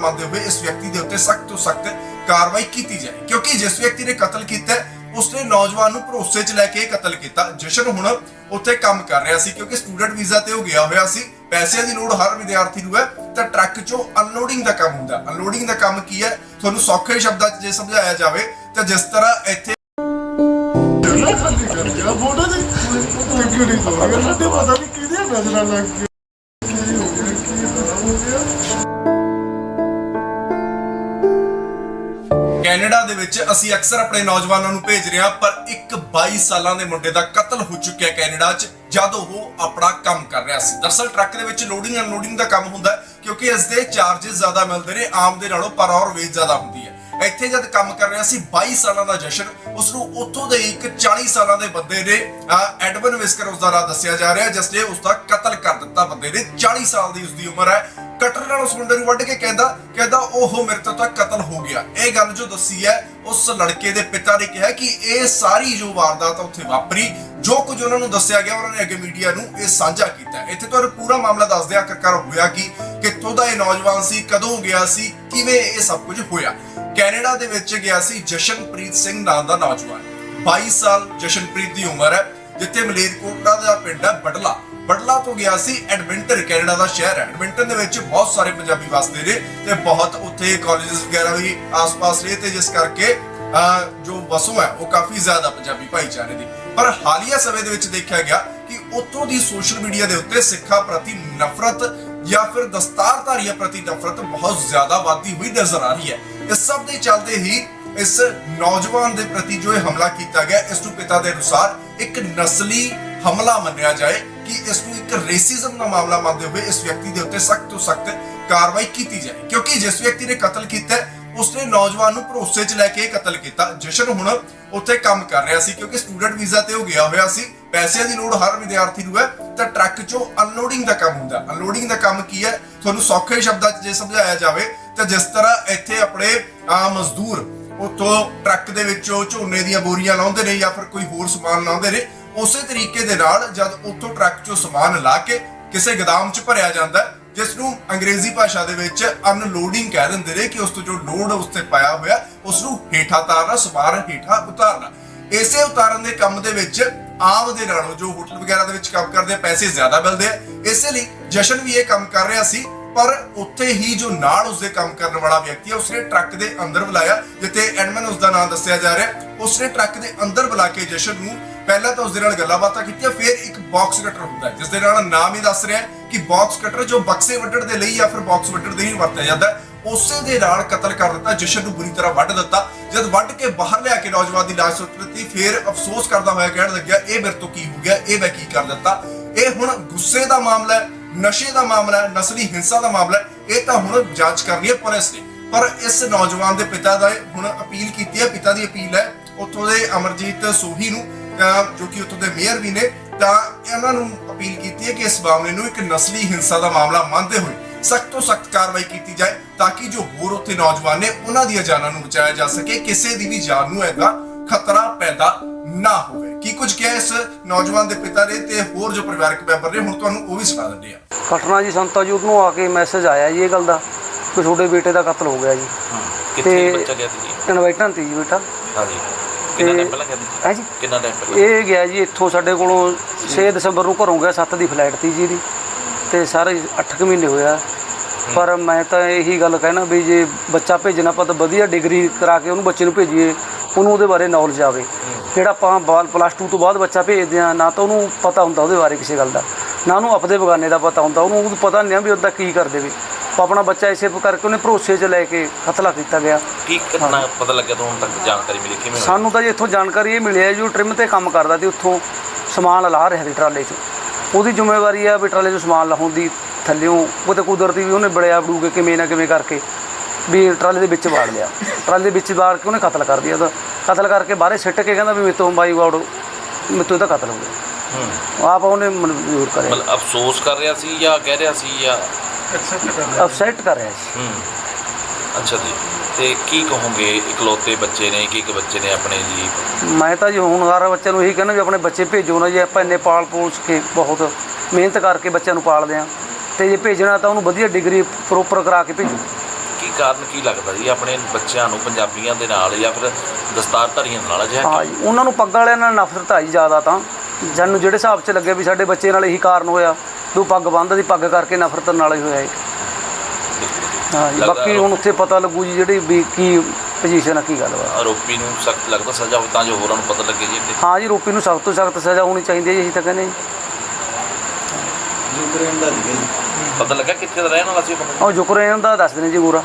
ਮੰਨਦੇ ਹੋਏ ਇਸ ਵਿਅਕਤੀ ਦੇ ਉੱਤੇ ਸਖਤ ਤੋਂ ਸਖਤ ਕਾਰਵਾਈ ਕੀਤੀ ਜਾਏ ਕਿਉਂਕਿ ਜਿਸ ਵਿਅਕਤੀ ਨੇ ਕਤਲ ਕੀਤਾ ਉਸਨੇ ਨੌਜਵਾਨ ਨੂੰ ਭਰੋਸੇ 'ਚ ਲੈ ਕੇ ਕਤਲ ਕੀਤਾ ਜਸ਼ਨ ਹੁਣ ਉੱਥੇ ਕੰਮ ਕਰ ਰਿਹਾ ਸੀ ਕਿਉਂਕਿ ਸਟੂਡੈਂਟ ਵੀਜ਼ਾ ਤੇ ਉਹ ਗਿਆ ਹੋਇਆ ਸੀ ਪੈਸਿਆਂ ਦੀ ਲੋੜ ਹਰ ਵਿਦਿਆਰਥੀ ਨੂੰ ਹੈ ਤਾਂ ਟਰੱਕ 'ਚੋਂ ਅਨਲੋਡਿੰਗ ਦਾ ਕੰਮ ਹੁੰਦਾ ਅਨਲੋਡਿੰਗ ਦਾ ਕੰਮ ਕੀ ਹੈ ਤੁਹਾਨੂੰ ਸੌਖੇ ਸ਼ਬਦਾਂ 'ਚ ਜੇ ਸਮਝਾਇਆ ਜਾਵੇ ਤਾਂ ਜਿਸ ਤਰ੍ਹਾਂ ਇੱਥੇ ਖਾਲੀ ਕਰ ਗਿਆ ਫੋਟੋ ਤੇ ਕਿਉਂ ਨਹੀਂ ਪਤਾ ਮੈਨੂੰ ਤੇ ਪਤਾ ਨਹੀਂ ਕਿਹਦੇ ਨਜ਼ਰਾਂ ਲੱਗ ਕੈਨੇਡਾ ਦੇ ਵਿੱਚ ਅਸੀਂ ਅਕਸਰ ਆਪਣੇ ਨੌਜਵਾਨਾਂ ਨੂੰ ਭੇਜ ਰਹੇ ਹਾਂ, ਪਰ ਇੱਕ 22 ਸਾਲਾਂ ਦੇ ਮੁੰਡੇ ਦਾ ਕਤਲ ਹੋ ਚੁੱਕਿਆ ਕੈਨੇਡਾ 'ਚ ਜਦ ਉਹ ਆਪਣਾ ਕੰਮ ਕਰ ਰਿਹਾ ਸੀ। ਦਰਸਲ ਟਰੱਕ ਦੇ ਵਿੱਚ ਲੋਡਿੰਗ ਅਨਲੋਡਿੰਗ ਦਾ ਕੰਮ ਹੁੰਦਾ ਕਿਉਂਕਿ ਇਸ ਦੇ ਚਾਰजेस ਜ਼ਿਆਦਾ ਮਿਲਦੇ ਨੇ, ਆਮ ਦੇ ਨਾਲੋਂ ਪਰ ਆਵਰ ਵੇਜ ਜ਼ਿਆਦਾ ਹੁੰਦੀ ਹੈ। ਇੱਥੇ ਜਦ ਕੰਮ ਕਰ ਰਿਹਾ ਸੀ 22 ਸਾਲਾਂ ਦਾ ਜਸ਼ਨ ਉਸ ਨੂੰ ਉੱਥੋਂ ਦੇ ਇੱਕ 40 ਸਾਲਾਂ ਦੇ ਬੰਦੇ ਨੇ ਐਡਵਨ ਵਿਸਕਰ ਉਸ ਦਾ ਨਾਂ ਦੱਸਿਆ ਜਾ ਰਿਹਾ, ਜਿਸ ਨੇ ਉਸ ਦਾ ਕਤਲ ਕਰ ਦਿੱਤਾ ਬੰਦੇ ਨੇ। 40 ਸਾਲ ਦੀ ਉਸ ਦੀ ਉਮਰ ਹੈ। ਕਟਰ ਨਾਲ ਉਸ ਮੁੰਡੇ ਨੂੰ ਵੱਢ ਕੇ ਕਹਿੰਦਾ ਕਹਿੰਦਾ ਉਹ ਮੇਰੇ ਤੋਂ ਤਾਂ ਕਤਲ ਹੋ ਗਿਆ। ਇਹ ਗੱਲ ਜੋ ਦੱਸੀ ਹੈ, ਉਸ ਲੜਕੇ ਦੇ ਪਿਤਾ ਨੇ ਕਿਹਾ ਕਿ ਇਹ ਸਾਰੀ ਜੋ ਵਾਰਦਾਤ ਉੱਥੇ ਵਾਪਰੀ। ਜੋ ਕੁਝ ਉਹਨਾਂ ਨੂੰ ਦੱਸਿਆ ਗਿਆ, ਉਹਨਾਂ ਨੇ ਅੱਗੇ ਮੀਡੀਆ ਨੂੰ ਇਹ ਸਾਂਝਾ ਕੀਤਾ ਇੱਥੇ ਤੁਹਾਨੂੰ ਪੂਰਾ ਮਾਮਲਾ ਦੱਸਦੇ ਆਖਰਕਾਰ ਹੋਇਆ ਕਿ? ਕਿੱਥੋਂ ਦਾ ਇਹ ਨੌਜਵਾਨ ਸੀ? ਕਦੋਂ ਗਿਆ ਸੀ? ਕਿਵੇਂ ਇਹ ਸਭ ਕੁਝ ਹੋਇਆ? ਕੈਨੇਡਾ ਦੇ ਵਿੱਚ ਗਿਆ ਸੀ ਜਸ਼ਨਪ੍ਰੀਤ ਸਿੰਘ ਨਾਮ ਦਾ ਨੌਜਵਾਨ। 22 ਸਾਲ ਜਸ਼ਨਪ੍ਰੀਤ ਦੀ ਉਮਰ ਹੈ, ਜਿੱਥੇ ਮਲੇਰਕੋਟਲਾ ਦਾ ਪਿੰਡ ਹੈ ਬੜਲਾ ਬੜਲਾ ਤੋਂ ਗਿਆ ਸੀ ਐਡਮਿੰਟਨ, ਕੈਨੇਡਾ ਦਾ ਸ਼ਹਿਰ ਹੈ। ਐਡਮਿੰਟਨ ਦੇ ਵਿੱਚ ਬਹੁਤ ਸਾਰੇ ਪੰਜਾਬੀ ਵਸਦੇ ਨੇ ਤੇ ਬਹੁਤ ਉੱਥੇ ਕਾਲਜਸ ਵਗੈਰਾ ਵੀ ਆਸ-ਪਾਸ ਨੇ ਤੇ ਜਿਸ ਕਰਕੇ ਜੋ ਵਸੋਂ ਹੈ, ਉਹ ਕਾਫੀ ਜ਼ਿਆਦਾ ਪੰਜਾਬੀ ਭਾਈਚਾਰੇ ਦੀ। ਪਰ ਹਾਲੀਆ ਸਮੇਂ ਦੇ ਵਿੱਚ ਦੇਖਿਆ ਗਿਆ ਕਿ ਉੱਥੋਂ ਦੀ ਸੋਸ਼ਲ ਮੀਡੀਆ ਦੇ ਉੱਤੇ ਸਿੱਖਾਂ ਪ੍ਰਤੀ ਨਫ਼ਰਤ ਜਾਂ ਫਿਰ ਦਸਤਾਰਧਾਰੀਆਂ ਪ੍ਰਤੀ ਨਫ਼ਰਤ ਬਹੁਤ ਜ਼ਿਆਦਾ ਵਾਧੀ ਹੋਈ ਨਜ਼ਰ ਆ ਰਹੀ ਹੈ। ਇਸ ਸਭ ਦੇ ਚੱਲਦੇ ਹੀ ਇਸ ਨੌਜਵਾਨ ਦੇ ਪ੍ਰਤੀ ਜੋ ਇਹ ਹਮਲਾ ਕੀਤਾ ਗਿਆ, ਇਸ ਨੂੰ ਪਿਤਾ ਦੇ ਅਨੁਸਾਰ ਇੱਕ ਨਸਲੀ ਹਮਲਾ ਮੰਨਿਆ ਜਾਏ ਕਿ ਇਸ ਨੂੰ ਇੱਕ ਰੇਸਿਜ਼ਮ ਦਾ ਮਾਮਲਾ ਮੰਨਦੇ ਹੋਏ ਇਸ ਵਿਅਕਤੀ ਦੇ ਉੱਤੇ ਸਖਤ ਤੋਂ ਸਖਤ ਕਾਰਵਾਈ ਕੀਤੀ ਜਾਏ। ਕਿਉਂਕਿ ਜਿਸ ਵਿਅਕਤੀ ਨੇ ਕਤਲ ਕੀਤਾ, ਉਸਨੇ ਨੌਜਵਾਨ ਨੂੰ ਭਰੋਸੇ 'ਚ ਲੈ ਕੇ ਕਤਲ ਕੀਤਾ। ਜਸ਼ਨ ਹੁਣ ਉੱਥੇ ਕੰਮ ਕਰ ਰਿਹਾ ਸੀ ਕਿਉਂਕਿ ਸਟੂਡੈਂਟ ਵੀਜ਼ਾ ਤੇ ਉਹ ਗਿਆ ਹੋਇਆ ਸੀ। ਪੈਸਿਆਂ ਦੀ ਲੋੜ ਹਰ ਵਿਦਿਆਰਥੀ ਨੂੰ ਹੈ ਤਾਂ ਟਰੱਕ 'ਚੋਂ ਅਨਲੋਡਿੰਗ ਦਾ ਕੰਮ ਹੁੰਦਾ। ਅਨਲੋਡਿੰਗ ਦਾ ਕੰਮ ਕੀ ਹੈ? ਤੁਹਾਨੂੰ ਸੌਖੇ ਸ਼ਬਦਾਂ 'ਚ ਜੇ ਸਮਝਾਇਆ ਜਾਵੇ ਤਾਂ ਜਿਸ ਤਰ੍ਹਾਂ ਇੱਥੇ ਆਪਣੇ ਆ ਮਜ਼ਦੂਰ ਉਤੋਂ ਟਰੱਕ ਦੇ ਵਿੱਚੋਂ ਝੋਨੇ ਦੀਆਂ ਬੋਰੀਆਂ ਲਾਉਂਦੇ ਨੇ ਜਾਂ ਫਿਰ ਕੋਈ ਹੋਰ ਸਮਾਨ ਲਾਉਂਦੇ ਨੇ ਉਸੇ ਤਰੀਕੇ ਦੇ ਨਾਲ ਜਦ ਉੱਥੋਂ ਟਰੱਕ 'ਚੋਂ ਸਮਾਨ ਲਾ ਕੇ ਕਿਸੇ ਗਦਾਮ 'ਚ ਭਰਿਆ ਜਾਂਦਾ ਹੈ, ਜਿਸ ਨੂੰ ਅੰਗਰੇਜ਼ੀ ਭਾਸ਼ਾ ਦੇ ਵਿੱਚ ਅਨਲੋਡਿੰਗ ਕਹਿ ਦਿੰਦੇ ਨੇ ਕਿ ਉਸ ਤੋਂ ਜੋ ਲੋਡ ਉਸ ਤੇ ਪਾਇਆ ਹੋਇਆ ਉਸ ਨੂੰ ਹੇਠਾਂ ਤਾਰਨਾ ਸਮਾਨ ਹੇਠਾਂ ਉਤਾਰਨਾ। ਇਸੇ ਉਤਾਰਨ ਦੇ ਕੰਮ ਦੇ ਵਿੱਚ ਆਮ ਦੇ ਨਾਲੋਂ ਜੋ ਹੋਟਲ ਵਗੈਰਾ ਦੇ ਵਿੱਚ ਕੰਮ ਕਰਦੇ ਆ, ਪੈਸੇ ਜ਼ਿਆਦਾ ਮਿਲਦੇ ਆ। ਇਸੇ ਲਈ ਜਸ਼ਨ ਵੀ ਇਹ ਕੰਮ ਕਰ ਰਿਹਾ ਸੀ, ਪਰ ਉੱਥੇ ਹੀ ਜੋ ਨਾਲ ਉਸਦੇ ਕੰਮ ਕਰਨ ਵਾਲਾ ਵਿਅਕਤੀ ਹੈ ਉਸਨੇ ਟਰੱਕ ਦੇ ਅੰਦਰ ਬੁਲਾਇਆ, ਜਿੱਥੇ ਐਡਮਨ ਉਸ ਨਾਮ ਦੱਸਿਆ ਜਾ ਰਿਹਾ। ਉਸਨੇ ਟਰੱਕ ਦੇ ਅੰਦਰ ਬੁਲਾ ਕੇ ਜਸ਼ਨ ਨੂੰ ਪਹਿਲਾਂ ਤਾਂ ਉਸਦੇ ਨਾਲ ਗੱਲਾਂ ਬਾਤਾਂ ਕੀਤੀਆਂ, ਫਿਰ ਇੱਕ ਬਾਕਸ ਕਟਰ ਹੁੰਦਾ ਹੈ ਜਿਸ ਦੇ ਨਾਲ ਨਾਮ ਹੀ ਦੱਸ ਰਿਹਾ ਕਿ ਬਾਕਸ ਕਟਰ ਜੋ ਬਕਸੇ ਵੱਢਣ ਦੇ ਲਈ ਜਾਂ ਫਿਰ ਬਾਕਸ ਵੱਢਣ ਦੇ ਲਈ ਵਰਤਿਆ ਜਾਂਦਾ ਹੈ। ਉਸੇ ਦੇ ਨਾਲ ਕਤਲ ਕਰ ਦਿੱਤਾ, ਜਸ਼ਨ ਨੂੰ ਬੁਰੀ ਤਰ੍ਹਾਂ ਵੱਢ ਦਿੱਤਾ। ਜਦ ਵੱਢ ਕੇ ਬਾਹਰ ਲਿਆ ਕੇ ਨੌਜਵਾਨ ਦੀ ਲਾਸ਼ ਸੁੱਟ ਦਿੱਤੀ, ਫਿਰ ਅਫਸੋਸ ਕਰਦਾ ਹੋਇਆ ਕਹਿਣ ਲੱਗਿਆ, ਇਹ ਮੇਰੇ ਤੋਂ ਕੀ ਹੋ ਗਿਆ? ਇਹ ਮੈਂ ਕੀ ਕਰ ਦਿੱਤਾ? ਇਹ ਹੁਣ ਗੁੱਸੇ ਦਾ ਮਾਮਲਾ ਹੈ, ਨਸ਼ੇ ਦਾ ਮਾਮਲਾ ਹੈ, ਨਸਲੀ ਹਿੰਸਾ ਦਾ ਮਾਮਲਾ ਹੈ, ਇਹ ਤਾਂ ਹੁਣ ਜਾਂਚ ਕਰਨੀ ਹੈ ਪੁਲਿਸ ਨੇ। ਪਰ ਇਸ ਨੌਜਵਾਨ ਦੇ ਪਿਤਾ ਦਾ ਹੁਣ ਅਪੀਲ ਕੀਤੀ ਹੈ, ਪਿਤਾ ਦੀ ਅਪੀਲ ਹੈ, ਉੱਥੋਂ ਦੇ ਅਮਰਜੀਤ ਸੋਹੀ ਨੂੰ ਜੋ ਕਿ ਉੱਥੋਂ ਦੇ ਮੇਅਰ ਵੀ ਨੇ, ਤਾਂ ਇਹਨਾਂ ਨੂੰ ਅਪੀਲ ਕੀਤੀ ਹੈ ਕਿ ਇਸ ਮਾਮਲੇ ਨੂੰ ਇੱਕ ਨਸਲੀ ਹਿੰਸਾ ਦਾ ਮਾਮਲਾ ਮੰਨਦੇ ਹੋਏ ਸਖਤ ਤੋਂ ਸਖਤ ਕਾਰਵਾਈ ਕੀਤੀ ਜਾਏ ਤਾਂ ਕਿ ਜੋ ਹੋਰ ਉੱਥੇ ਨੌਜਵਾਨ ਨੇ ਉਹਨਾਂ ਦੀਆਂ ਜਾਨਾਂ ਨੂੰ ਬਚਾਇਆ ਜਾ ਸਕੇ ਕਿਸੇ ਦੀ ਵੀ ਜਾਨ ਨੂੰ ਐਦਾ ਖਤਰਾ ਪੈਦਾ ਨਾ ਹੋਵੇ। ਕੀ ਕੁਝ ਕਿਹਾ ਇਸ ਨੌਜਵਾਨ ਦੇ ਪਿਤਾ ਨੇ ਤੇ ਹੋਰ ਜੋ ਪਰਿਵਾਰਕ ਮੈਂਬਰ ਨੇ ਹੁਣ ਤੁਹਾਨੂੰ ਉਹ ਵੀ ਸੁਣਾ ਦਿੰਦੇ ਆ ਘਟਨਾ ਜੀ ਸੰਤਾ ਜੀ ਉਹਨੂੰ ਆ ਕੇ ਮੈਸੇਜ ਆਇਆ ਜੀ ਇਹ ਗੱਲ ਦਾ ਕਿ ਤੁਹਾਡੇ ਬੇਟੇ ਦਾ ਕਤਲ ਹੋ ਗਿਆ ਜੀ। ਕਿੱਥੇ ਬੱਚਾ ਗਿਆ ਸੀ ਜੀ? ਇਨਵਾਈਟਾਂ ਤੇ ਜੀ ਬੇਟਾ। ਹਾਂਜੀ। ਕਿੰਨਾ ਤੇ- ਟਾਈਮ ਪਹਿਲਾਂ ਗਿਆ ਸੀ ਹੈ ਜੀ? ਕਿੰਨਾ ਟਾਈਮ ਪਹਿਲਾਂ? ਇਹ ਗਿਆ ਜੀ ਇੱਥੋਂ ਸਾਡੇ ਕੋਲੋਂ 6 ਦਸੰਬਰ ਨੂੰ ਘਰੋਂ ਗਿਆ 7 ਦੀ ਫਲਾਈਟ ਤੀ ਜੀ ਦੀ ਤੇ ਸਾਰੇ 8 ਮਹੀਨੇ ਹੋਇਆ। ਪਰ ਮੈਂ ਤਾਂ ਇਹੀ ਗੱਲ ਕਹਿਣਾ ਵੀ ਜੇ ਬੱਚਾ ਭੇਜਣਾ ਆਪਾਂ ਤਾਂ ਵਧੀਆ ਡਿਗਰੀ ਕਰਾ ਕੇ ਉਹਨੂੰ ਬੱਚੇ ਨੂੰ ਭੇਜੀਏ ਉਹਨੂੰ ਉਹਦੇ ਬਾਰੇ ਨੌਲੇਜ ਆਵੇ ਜਿਹੜਾ ਆਪਾਂ ਬਾਲ ਪਲੱਸ 2 ਤੋਂ ਬਾਅਦ ਬੱਚਾ ਭੇਜਦੇ ਆ ਨਾ ਤਾਂ ਉਹਨੂੰ ਪਤਾ ਹੁੰਦਾ ਉਹਦੇ ਬਾਰੇ ਕਿਸੇ ਗੱਲ ਦਾ। ਨਾ ਉਹਨੂੰ ਆਪਦੇ ਬਗਾਨੇ ਦਾ ਪਤਾ ਹੁੰਦਾ ਉਹਨੂੰ ਉਹ ਪਤਾ ਨਹੀਂ ਆ ਵੀ ਉਹਦਾ ਕੀ ਕਰ ਦੇਵੇ। ਉਹ ਆਪਣਾ ਬੱਚਾ ਇਸੇ ਕਰਕੇ ਉਹਨੇ ਭਰੋਸੇ 'ਚ ਲੈ ਕੇ ਕਤਲਾ ਕੀਤਾ ਗਿਆ। ਕੀ ਘਟਨਾ ਪਤਾ ਲੱਗਿਆ ਤੁਹਾਨੂੰ ਹੁਣ ਤੱਕ ਜਾਣਕਾਰੀ ਮਿਲੀ? ਕਿਵੇਂ? ਸਾਨੂੰ ਤਾਂ ਜੀ ਇੱਥੋਂ ਜਾਣਕਾਰੀ ਇਹ ਮਿਲੀ ਹੈ ਜੀ ਉਹ ਟ੍ਰਿਮ ਤੇ ਕੰਮ ਕਰਦਾ ਸੀ ਉੱਥੋਂ ਸਮਾਨ ਲਾ ਰਿਹਾ ਸੀ ਟਰਾਲੇ 'ਚ। ਉਹਦੀ ਜ਼ਿੰਮੇਵਾਰੀ ਆ ਵੀ ਟਰਾਲੇ 'ਚ ਸਮਾਨ ਲਾਉਣ ਦੀ ਥੱਲਿਓਂ ਉਹ ਤੇ ਕੁਦਰਤੀ ਵੀ ਉਹਨੇ ਬੜਿਆ ਬੜੂ ਕੇ ਕਿਵੇਂ ਨਾ ਕਿਵੇਂ ਕਰਕੇ ਵੀ ਟਰਾਲੇ ਦੇ ਵਿੱਚ ਵਾੜ ਲਿਆ। ਟਰਾਲੇ ਦੇ ਵਿੱਚ ਵਾੜ ਕੇ ਉਹਨੇ ਕਤਲ ਕਰ ਦਿਆ ਉਹਦਾ ਕਤਲ ਕਰਕੇ ਬਾਹਰੇ ਸਿੱਟ ਕੇ ਕਹਿੰਦਾ ਵੀ ਮੇਤੋਂ ਬਾਈ ਵਾੜ ਮੇਤੋਂ ਇਹਦਾ ਕਤਲ ਹੋ ਗਿਆ। ਹੂੰ। ਆਪ ਉਹਨੇ ਮਨਜ਼ੂਰ ਕਰਿਆ। ਮਤਲਬ ਅਫਸੋਸ ਕਰ ਰਿਹਾ ਸੀ ਜਾਂ ਕਹਿ ਰਿਹਾ ਸੀ ਜਾਂ ਅਫਸੈਟ ਕਰ ਰਿਹਾ ਸੀ। ਹੂੰ। ਅੱਛਾ ਜੀ। ਤੇ ਕੀ ਕਹੋਗੇ ਇਕਲੌਤੇ ਬੱਚੇ ਨੇ ਇੱਕ ਬੱਚੇ ਨੇ ਆਪਣੇ ਜੀ? ਮੈਂ ਤਾਂ ਜੀ ਹੁਣ ਹਰ ਬੱਚਿਆਂ ਨੂੰ ਇਹੀ ਕਹਿੰਦਾ ਵੀ ਆਪਣੇ ਬੱਚੇ ਭੇਜੋ ਨਾ ਜੀ ਆਪਾਂ ਇੰਨੇ ਪਾਲ ਪੋਸ ਕੇ ਬਹੁਤ ਮਿਹਨਤ ਕਰਕੇ ਬੱਚਿਆਂ ਨੂੰ ਪਾਲਦੇ ਆ ਤੇ ਜੇ ਭੇਜਣਾ ਤਾਂ ਉਹਨੂੰ ਵਧੀਆ ਡਿਗਰੀ ਪ੍ਰੋਪਰ ਕਰਾ ਕੇ ਭੇਜੋ। ਕੀ ਕਾਰਨ ਕੀ ਲੱਗਦਾ ਜੀ ਆਪਣੇ ਬੱਚਿਆਂ ਨੂੰ ਪੰਜਾਬੀਆਂ ਦੇ ਨਾਲ ਜਾਂ ਫਿਰ ਦਸਤਾਰਧਾਰੀਆਂ ਨਾਲ ਅਜਿਹਾ ਹਾਂ ਜੀ ਉਹਨਾਂ ਨੂੰ ਪੱਗ ਵਾਲਿਆਂ ਨਾਲ ਨਫ਼ਰਤ ਆਈ ਜ਼ਿਆਦਾ ਤਾਂ। ਜਾਨੂੰ ਜਿਹੜੇ ਹਿਸਾਬ 'ਚ ਲੱਗੇ ਵੀ ਸਾਡੇ ਬੱਚੇ ਨਾਲ ਇਹੀ ਕਾਰਨ ਹੋਇਆ ਤੂੰ ਪੱਗ ਬੰਨ੍ਹਦਾ ਦੀ ਪੱਗ ਕਰਕੇ ਨਫ਼ਰਤ ਨਾਲ ਹੀ ਹੋਇਆ ਇਹ। ਹਾਂ ਜੀ ਲੱਗਦਾ ਬਾਕੀ ਹੁਣ ਉੱਥੇ ਪਤਾ ਲੱਗੂ ਜੀ ਜਿਹੜੀ ਵੀ ਕੀ ਪੋਜੀਸ਼ਨ ਆ ਕੀ ਗੱਲ ਵਾ? ਆਰੋਪੀ ਨੂੰ ਸਖਤ ਲੱਗਦਾ ਸਜ਼ਾ ਹੋਵੇ ਤਾਂ ਜੋ ਹੋਰਾਂ ਨੂੰ ਪਤਾ ਲੱਗੇ ਜੀ ਕਿ ਹਾਂ ਜੀ ਰੂਪੀ ਨੂੰ ਸਖਤ ਤੋਂ ਸਖਤ ਸਜ਼ਾ ਹੋਣੀ ਚਾਹੀਦੀ ਹੈ ਜੀ ਅਸੀਂ ਤਾਂ ਕਹਿੰਦੇ ਜੀ। ਪਤਾ ਲੱਗਾ ਕਿੱਥੇ ਦਾ ਰਹਿਣ ਵਾਲਾ ਸੀ ਉਹ? ਬੰਦਾ? ਉਹ ਯੂਕਰੇਨ ਦਾ ਦੱਸ ਦਿੰਦੇ ਜੀ ਪੂਰਾ।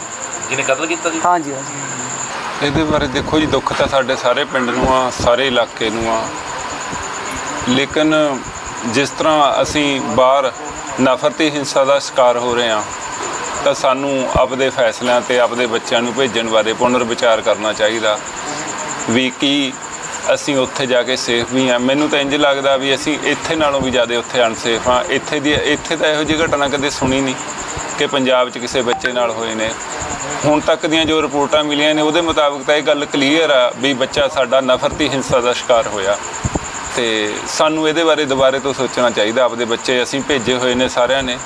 ਜਿਹਨੇ ਕਤਲ ਕੀਤਾ ਜੀ? ਹਾਂ ਜੀ ਹਾਂ ਜੀ ਇਹਦੇ ਬਾਰੇ ਦੇਖੋ ਜੀ ਦੁੱਖ ਤਾਂ ਸਾਡੇ ਸਾਰੇ ਪਿੰਡ ਨੂੰ ਆ ਸਾਰੇ ਇਲਾਕੇ ਨੂੰ ਆ। ਲੇਕਿਨ ਜਿਸ ਤਰ੍ਹਾਂ ਅਸੀਂ ਬਾਹਰ ਨਫ਼ਰਤੀ ਹਿੰਸਾ ਦਾ ਸ਼ਿਕਾਰ ਹੋ ਰਹੇ ਆ ਤਾਂ ਸਾਨੂੰ ਆਪਦੇ ਫੈਸਲਿਆਂ ਤੇ ਆਪਦੇ ਬੱਚਿਆਂ ਨੂੰ ਭੇਜਣ ਬਾਰੇ ਪੁਨਰ ਵਿਚਾਰ ਕਰਨਾ ਚਾਹੀਦਾ। ਵੀ ਕੀ ਅਸੀਂ ਉੱਥੇ ਜਾ ਕੇ ਸੇਫ ਵੀ ਆ ਮੈਨੂੰ ਤਾਂ ਇੰਜ ਲੱਗਦਾ ਵੀ ਅਸੀਂ ਇੱਥੇ ਨਾਲੋਂ ਵੀ ਜ਼ਿਆਦਾ ਉੱਥੇ ਅਨਸੇਫ ਆ ਇੱਥੇ ਦੀ, ਇੱਥੇ ਤਾਂ ਇਹੋ ਜਿਹੀ ਘਟਨਾ ਕਦੇ ਸੁਣੀ ਨਹੀਂ ਕਿ ਪੰਜਾਬ 'ਚ ਕਿਸੇ ਬੱਚੇ ਨਾਲ ਹੋਏ ਨੇ। ਹੁਣ ਤੱਕ ਦੀਆਂ ਜੋ ਰਿਪੋਰਟਾਂ ਮਿਲੀਆਂ ਨੇ, ਉਹਦੇ ਮੁਤਾਬਕ ਤਾਂ ਇਹ ਗੱਲ ਕਲੀਅਰ ਆ ਵੀ ਬੱਚਾ ਸਾਡਾ ਨਫ਼ਰਤੀ ਹਿੰਸਾ ਦਾ ਸ਼ਿਕਾਰ ਹੋਇਆ। ਤੇ ਸਾਨੂੰ ਇਹਦੇ ਬਾਰੇ ਦੁਬਾਰੇ ਤੋਂ ਸੋਚਣਾ ਚਾਹੀਦਾ। ਆਪਦੇ ਬੱਚੇ ਅਸੀਂ ਭੇਜੇ ਹੋਏ ਨੇ ਸਾਰਿਆਂ ਨੇ।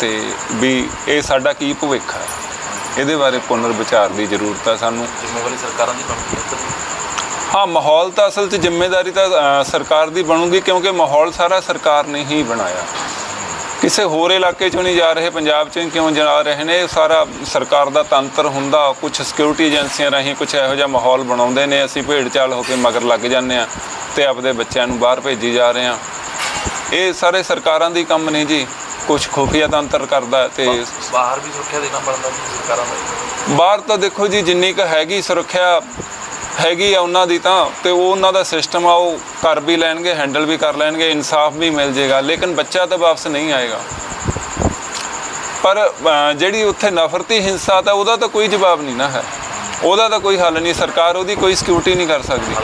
ਤੇ ਵੀ ਇਹ ਸਾਡਾ ਕੀ ਭਵਿੱਖ ਹੈ? ਇਹਦੇ ਬਾਰੇ ਪੁਨਰ ਵਿਚਾਰ ਦੀ ਜ਼ਰੂਰਤ ਹੈ ਸਾਨੂੰ। ਜ਼ਿੰਮੇਵਾਰੀ ਸਰਕਾਰਾਂ ਦੀ ਬਣਦੀ ਹੈ। ਹਾਂ ਮਾਹੌਲ ਤਾਂ ਅਸਲ 'ਚ ਜ਼ਿੰਮੇਵਾਰੀ ਤਾਂ ਸਰਕਾਰ ਦੀ ਬਣੂਗੀ ਕਿਉਂਕਿ ਮਾਹੌਲ ਸਾਰਾ ਸਰਕਾਰ ਨੇ ਹੀ ਬਣਾਇਆ। ਕਿਸੇ ਹੋਰ ਇਲਾਕੇ 'ਚੋਂ ਨਹੀਂ ਜਾ ਰਹੇ ਪੰਜਾਬ 'ਚੋਂ ਕਿਉਂ ਜਾ ਰਹੇ ਨੇ? ਸਾਰਾ ਸਰਕਾਰ ਦਾ ਤੰਤਰ ਹੁੰਦਾ ਕੁਝ ਸਿਕਿਉਰਿਟੀ ਏਜੰਸੀਆਂ ਰਾਹੀਂ ਕੁਝ ਇਹੋ ਜਿਹਾ ਮਾਹੌਲ ਬਣਾਉਂਦੇ ਨੇ। ਅਸੀਂ ਭੇਡ ਚਾਲ ਹੋ ਕੇ ਮਗਰ ਲੱਗ ਜਾਂਦੇ ਆ ਤੇ ਆਪਦੇ ਬੱਚਿਆਂ ਨੂੰ ਬਾਹਰ ਭੇਜੀ ਜਾ ਰਹੇ ਆ ਇਹ ਸਾਰੇ ਸਰਕਾਰਾਂ ਦੀ ਕੰਮ ਨਹੀਂ ਜੀ। ਕੁਝ ਖੁਫੀਆ ਤੰਤਰ ਕਰਦਾ ਤੇ ਬਾਹਰ ਵੀ ਸੁਰੱਖਿਆ ਦੇਣਾ ਪੈਂਦਾ ਸਰਕਾਰਾਂ ਦਾ। ਬਾਹਰ ਤਾਂ ਦੇਖੋ ਜੀ ਜਿੰਨੀ ਕੁ ਹੈਗੀ ਸੁਰੱਖਿਆ ਹੈਗੀ ਆ ਉਹਨਾਂ ਦੀ ਤਾਂ ਤੇ ਉਹ ਉਹਨਾਂ ਦਾ ਸਿਸਟਮ ਆ ਉਹ ਕਰ ਵੀ ਲੈਣਗੇ ਹੈਂਡਲ ਵੀ ਕਰ ਲੈਣਗੇ ਇਨਸਾਫ ਵੀ ਮਿਲ ਜੇਗਾ ਲੇਕਿਨ ਬੱਚਾ ਤਾਂ ਵਾਪਸ ਨਹੀਂ ਆਏਗਾ। ਪਰ ਜਿਹੜੀ ਉੱਥੇ ਨਫ਼ਰਤੀ ਹਿੰਸਾ ਤਾਂ ਉਹਦਾ ਤਾਂ ਕੋਈ ਜਵਾਬ ਨਹੀਂ ਨਾ ਹੈ। ਉਹਦਾ ਤਾਂ ਕੋਈ ਹੱਲ ਨਹੀਂ ਸਰਕਾਰ ਉਹਦੀ ਕੋਈ ਸਿਕਿਉਰਿਟੀ ਨਹੀਂ ਕਰ ਸਕਦੀ।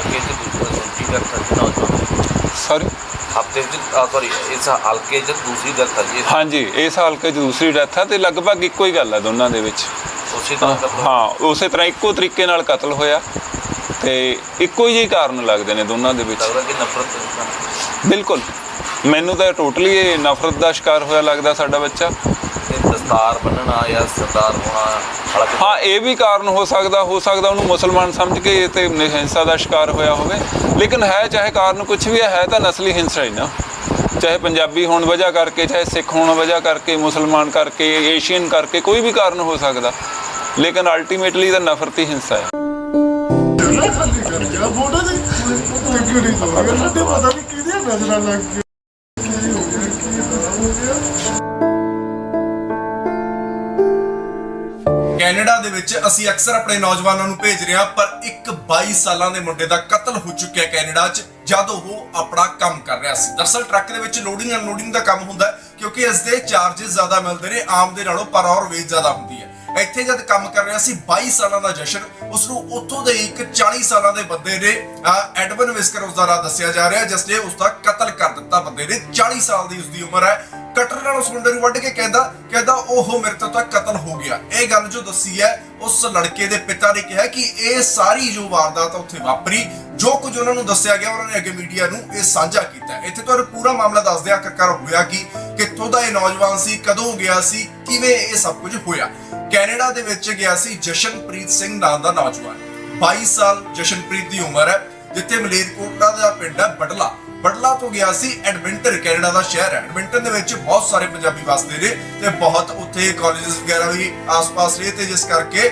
ਸੌਰੀ ਹਫ਼ਤੇ 'ਚ ਸੌਰੀ ਇਸ ਹਲਕੇ 'ਚ ਦੂਸਰੀ ਡੈਥ ਹੈ ਜੀ। ਹਾਂਜੀ ਇਸ ਹਲਕੇ 'ਚ ਦੂਸਰੀ ਡੈਥ ਹੈ ਤੇ ਲਗਭਗ ਇੱਕੋ ਹੀ ਗੱਲ ਹੈ ਦੋਨਾਂ ਦੇ ਵਿੱਚ। ਉਸੇ ਤਰ੍ਹਾਂ ਹਾਂ ਉਸੇ ਤਰ੍ਹਾਂ ਇੱਕੋ ਤਰੀਕੇ ਨਾਲ ਕਤਲ ਹੋਇਆ ਤੇ ਇੱਕੋ ਹੀ ਜਿਹੇ ਕਾਰਨ ਲੱਗਦੇ ਨੇ ਦੋਨਾਂ ਦੇ ਵਿੱਚ। ਲੱਗਦਾ ਕਿ ਨਫ਼ਰਤ ਬਿਲਕੁਲ। ਮੈਨੂੰ ਤਾਂ ਟੋਟਲੀ ਇਹ ਨਫ਼ਰਤ ਦਾ ਸ਼ਿਕਾਰ ਹੋਇਆ ਲੱਗਦਾ ਸਾਡਾ ਬੱਚਾ। ਤੇ ਦਸਤਾਰ ਬੰਨਣਾ ਜਾਂ ਸਰਦਾਰ ਹੋਣਾ ਹਾਂ ਇਹ ਵੀ ਕਾਰਨ ਹੋ ਸਕਦਾ ਹੋ ਸਕਦਾ ਉਹਨੂੰ ਮੁਸਲਮਾਨ ਸਮਝ ਕੇ ਇਹ ਤੇ ਹਿੰਸਾ ਦਾ ਸ਼ਿਕਾਰ ਹੋਇਆ ਹੋਵੇ। ਲੇਕਿਨ ਹੈ ਚਾਹੇ ਕਾਰਨ ਕੁਝ ਵੀ ਹੈ ਹੈ ਤਾਂ ਨਸਲੀ ਹਿੰਸਾ ਹੀ ਨਾ। ਚਾਹੇ ਪੰਜਾਬੀ ਹੋਣ ਵਜ੍ਹਾ ਕਰਕੇ ਚਾਹੇ ਸਿੱਖ ਹੋਣ ਵਜ੍ਹਾ ਕਰਕੇ ਮੁਸਲਮਾਨ ਕਰਕੇ ਏਸ਼ੀਅਨ ਕਰਕੇ ਕੋਈ ਵੀ ਕਾਰਨ ਹੋ ਸਕਦਾ। ਲੇਕਿਨ ਅਲਟੀਮੇਟਲੀ ਤਾਂ ਨਫ਼ਰਤੀ ਹਿੰਸਾ ਹੈ। ਫੋਟੋ ਦੇ ਨਹੀਂ ਸਾਡੇ ਪਤਾ ਨਹੀਂ ਨਜ਼ਰਾਂ ਲੱਗ ਦੇ ਵਿੱਚ ਅਸੀਂ ਅਕਸਰ ਆਪਣੇ ਨੌਜਵਾਨਾਂ ਨੂੰ ਭੇਜ ਰਹੇ ਹਾਂ, ਪਰ ਇੱਕ 22 ਸਾਲਾਂ ਦੇ ਮੁੰਡੇ ਦਾ ਕਤਲ ਹੋ ਚੁੱਕਿਆ ਕੈਨੇਡਾ 'ਚ, ਜਦ ਉਹ ਆਪਣਾ ਕੰਮ ਕਰ ਰਿਹਾ ਸੀ। ਦਰਸਲ ਟਰੱਕ ਦੇ ਵਿੱਚ ਲੋਡਿੰਗ, ਅਨਲੋਡਿੰਗ ਦਾ ਕੰਮ ਹੁੰਦਾ ਕਿਉਂਕਿ ਇਸ ਦੇ ਚਾਰजेस ਜ਼ਿਆਦਾ ਮਿਲਦੇ ਨੇ, ਆਮ ਦੇ ਨਾਲੋਂ ਪਰ ਆਵਰ ਵੇਜ ਜ਼ਿਆਦਾ ਹੁੰਦੀ ਹੈ। ਇੱਥੇ ਜਦ ਕੰਮ ਕਰ ਰਿਹਾ ਸੀ 22 ਸਾਲਾਂ ਦਾ ਜਸ਼ਨ, ਉਸ ਨੂੰ ਉੱਥੋਂ ਦੇ ਇੱਕ 40 ਸਾਲਾਂ ਦੇ ਬੰਦੇ ਨੇ ਐਡਵਨ ਵਿਸਕਰ ਉਸ ਦਾ ਨਾਂ ਦੱਸਿਆ ਜਾ ਰਿਹਾ, ਜਿਸ ਨੇ ਉਸ ਦਾ ਕਤਲ ਕਰ ਦਿੱਤਾ। ਬੰਦੇ ਨੇ 40 ਸਾਲ ਦੀ ਉਸ ਦੀ ਉਮਰ ਹੈ। ਕਟਰ ਨਾਲ ਉਸ ਮੁੰਡੇ ਨੂੰ ਵੱਢ ਕੇ ਕਹਿੰਦਾ ਕਹਿੰਦਾ ਉਹ ਮੇਰੇ ਤੋਂ ਤਾਂ ਕਤਲ ਹੋ ਗਿਆ। ਇਹ ਗੱਲ ਜੋ ਦੱਸੀ ਹੈ, ਉਸ ਲੜਕੇ ਦੇ ਪਿਤਾ ਨੇ ਕਿਹਾ ਕਿ ਇਹ ਸਾਰੀ ਜੋ ਵਾਰਦਾਤ ਉੱਥੇ ਵਾਪਰੀ, ਜੋ ਕੁਝ ਉਹਨਾਂ ਨੂੰ ਦੱਸਿਆ ਗਿਆ, ਉਹਨਾਂ ਨੇ ਅੱਗੇ ਮੀਡੀਆ ਨੂੰ ਇਹ ਸਾਂਝਾ ਕੀਤਾ ਇੱਥੇ ਤੁਹਾਨੂੰ ਪੂਰਾ ਮਾਮਲਾ ਦੱਸਦੇ ਆਖਰਕਾਰ ਹੋਇਆ ਕਿ, ਕਿੱਥੋਂ ਦਾ ਇਹ ਨੌਜਵਾਨ ਸੀ, ਕਦੋਂ ਗਿਆ ਸੀ, ਕਿਵੇਂ ਇਹ ਸਭ ਕੁਝ ਹੋਇਆ। ਕੈਨੇਡਾ ਦੇ ਵਿੱਚ ਗਿਆ ਸੀ ਜਸ਼ਨਪ੍ਰੀਤ ਸਿੰਘ ਨਾਮ ਦਾ ਨੌਜਵਾਨ। 22 ਸਾਲ ਜਸ਼ਨਪ੍ਰੀਤ ਦੀ ਉਮਰ ਹੈ, ਜਿੱਥੇ ਮਲੇਰਕੋਟਲਾ ਦਾ ਪਿੰਡ ਹੈ, ਬਟਲਾ। ਬਟਲਾ ਤੋਂ ਗਿਆ ਸੀ ਐਡਮਿੰਟਨ, ਕੈਨੇਡਾ ਦਾ ਸ਼ਹਿਰ। ਹੈ ਐਡਮਿੰਟਨ ਦੇ ਵਿੱਚ ਬਹੁਤ ਸਾਰੇ ਪੰਜਾਬੀ ਵਸਦੇ ਨੇ ਤੇ ਬਹੁਤ ਉੱਥੇ ਕਾਲਜਸ ਵਗੈਰਾ ਵੀ ਆਸ-ਪਾਸ ਨੇ ਤੇ ਜਿਸ ਕਰਕੇ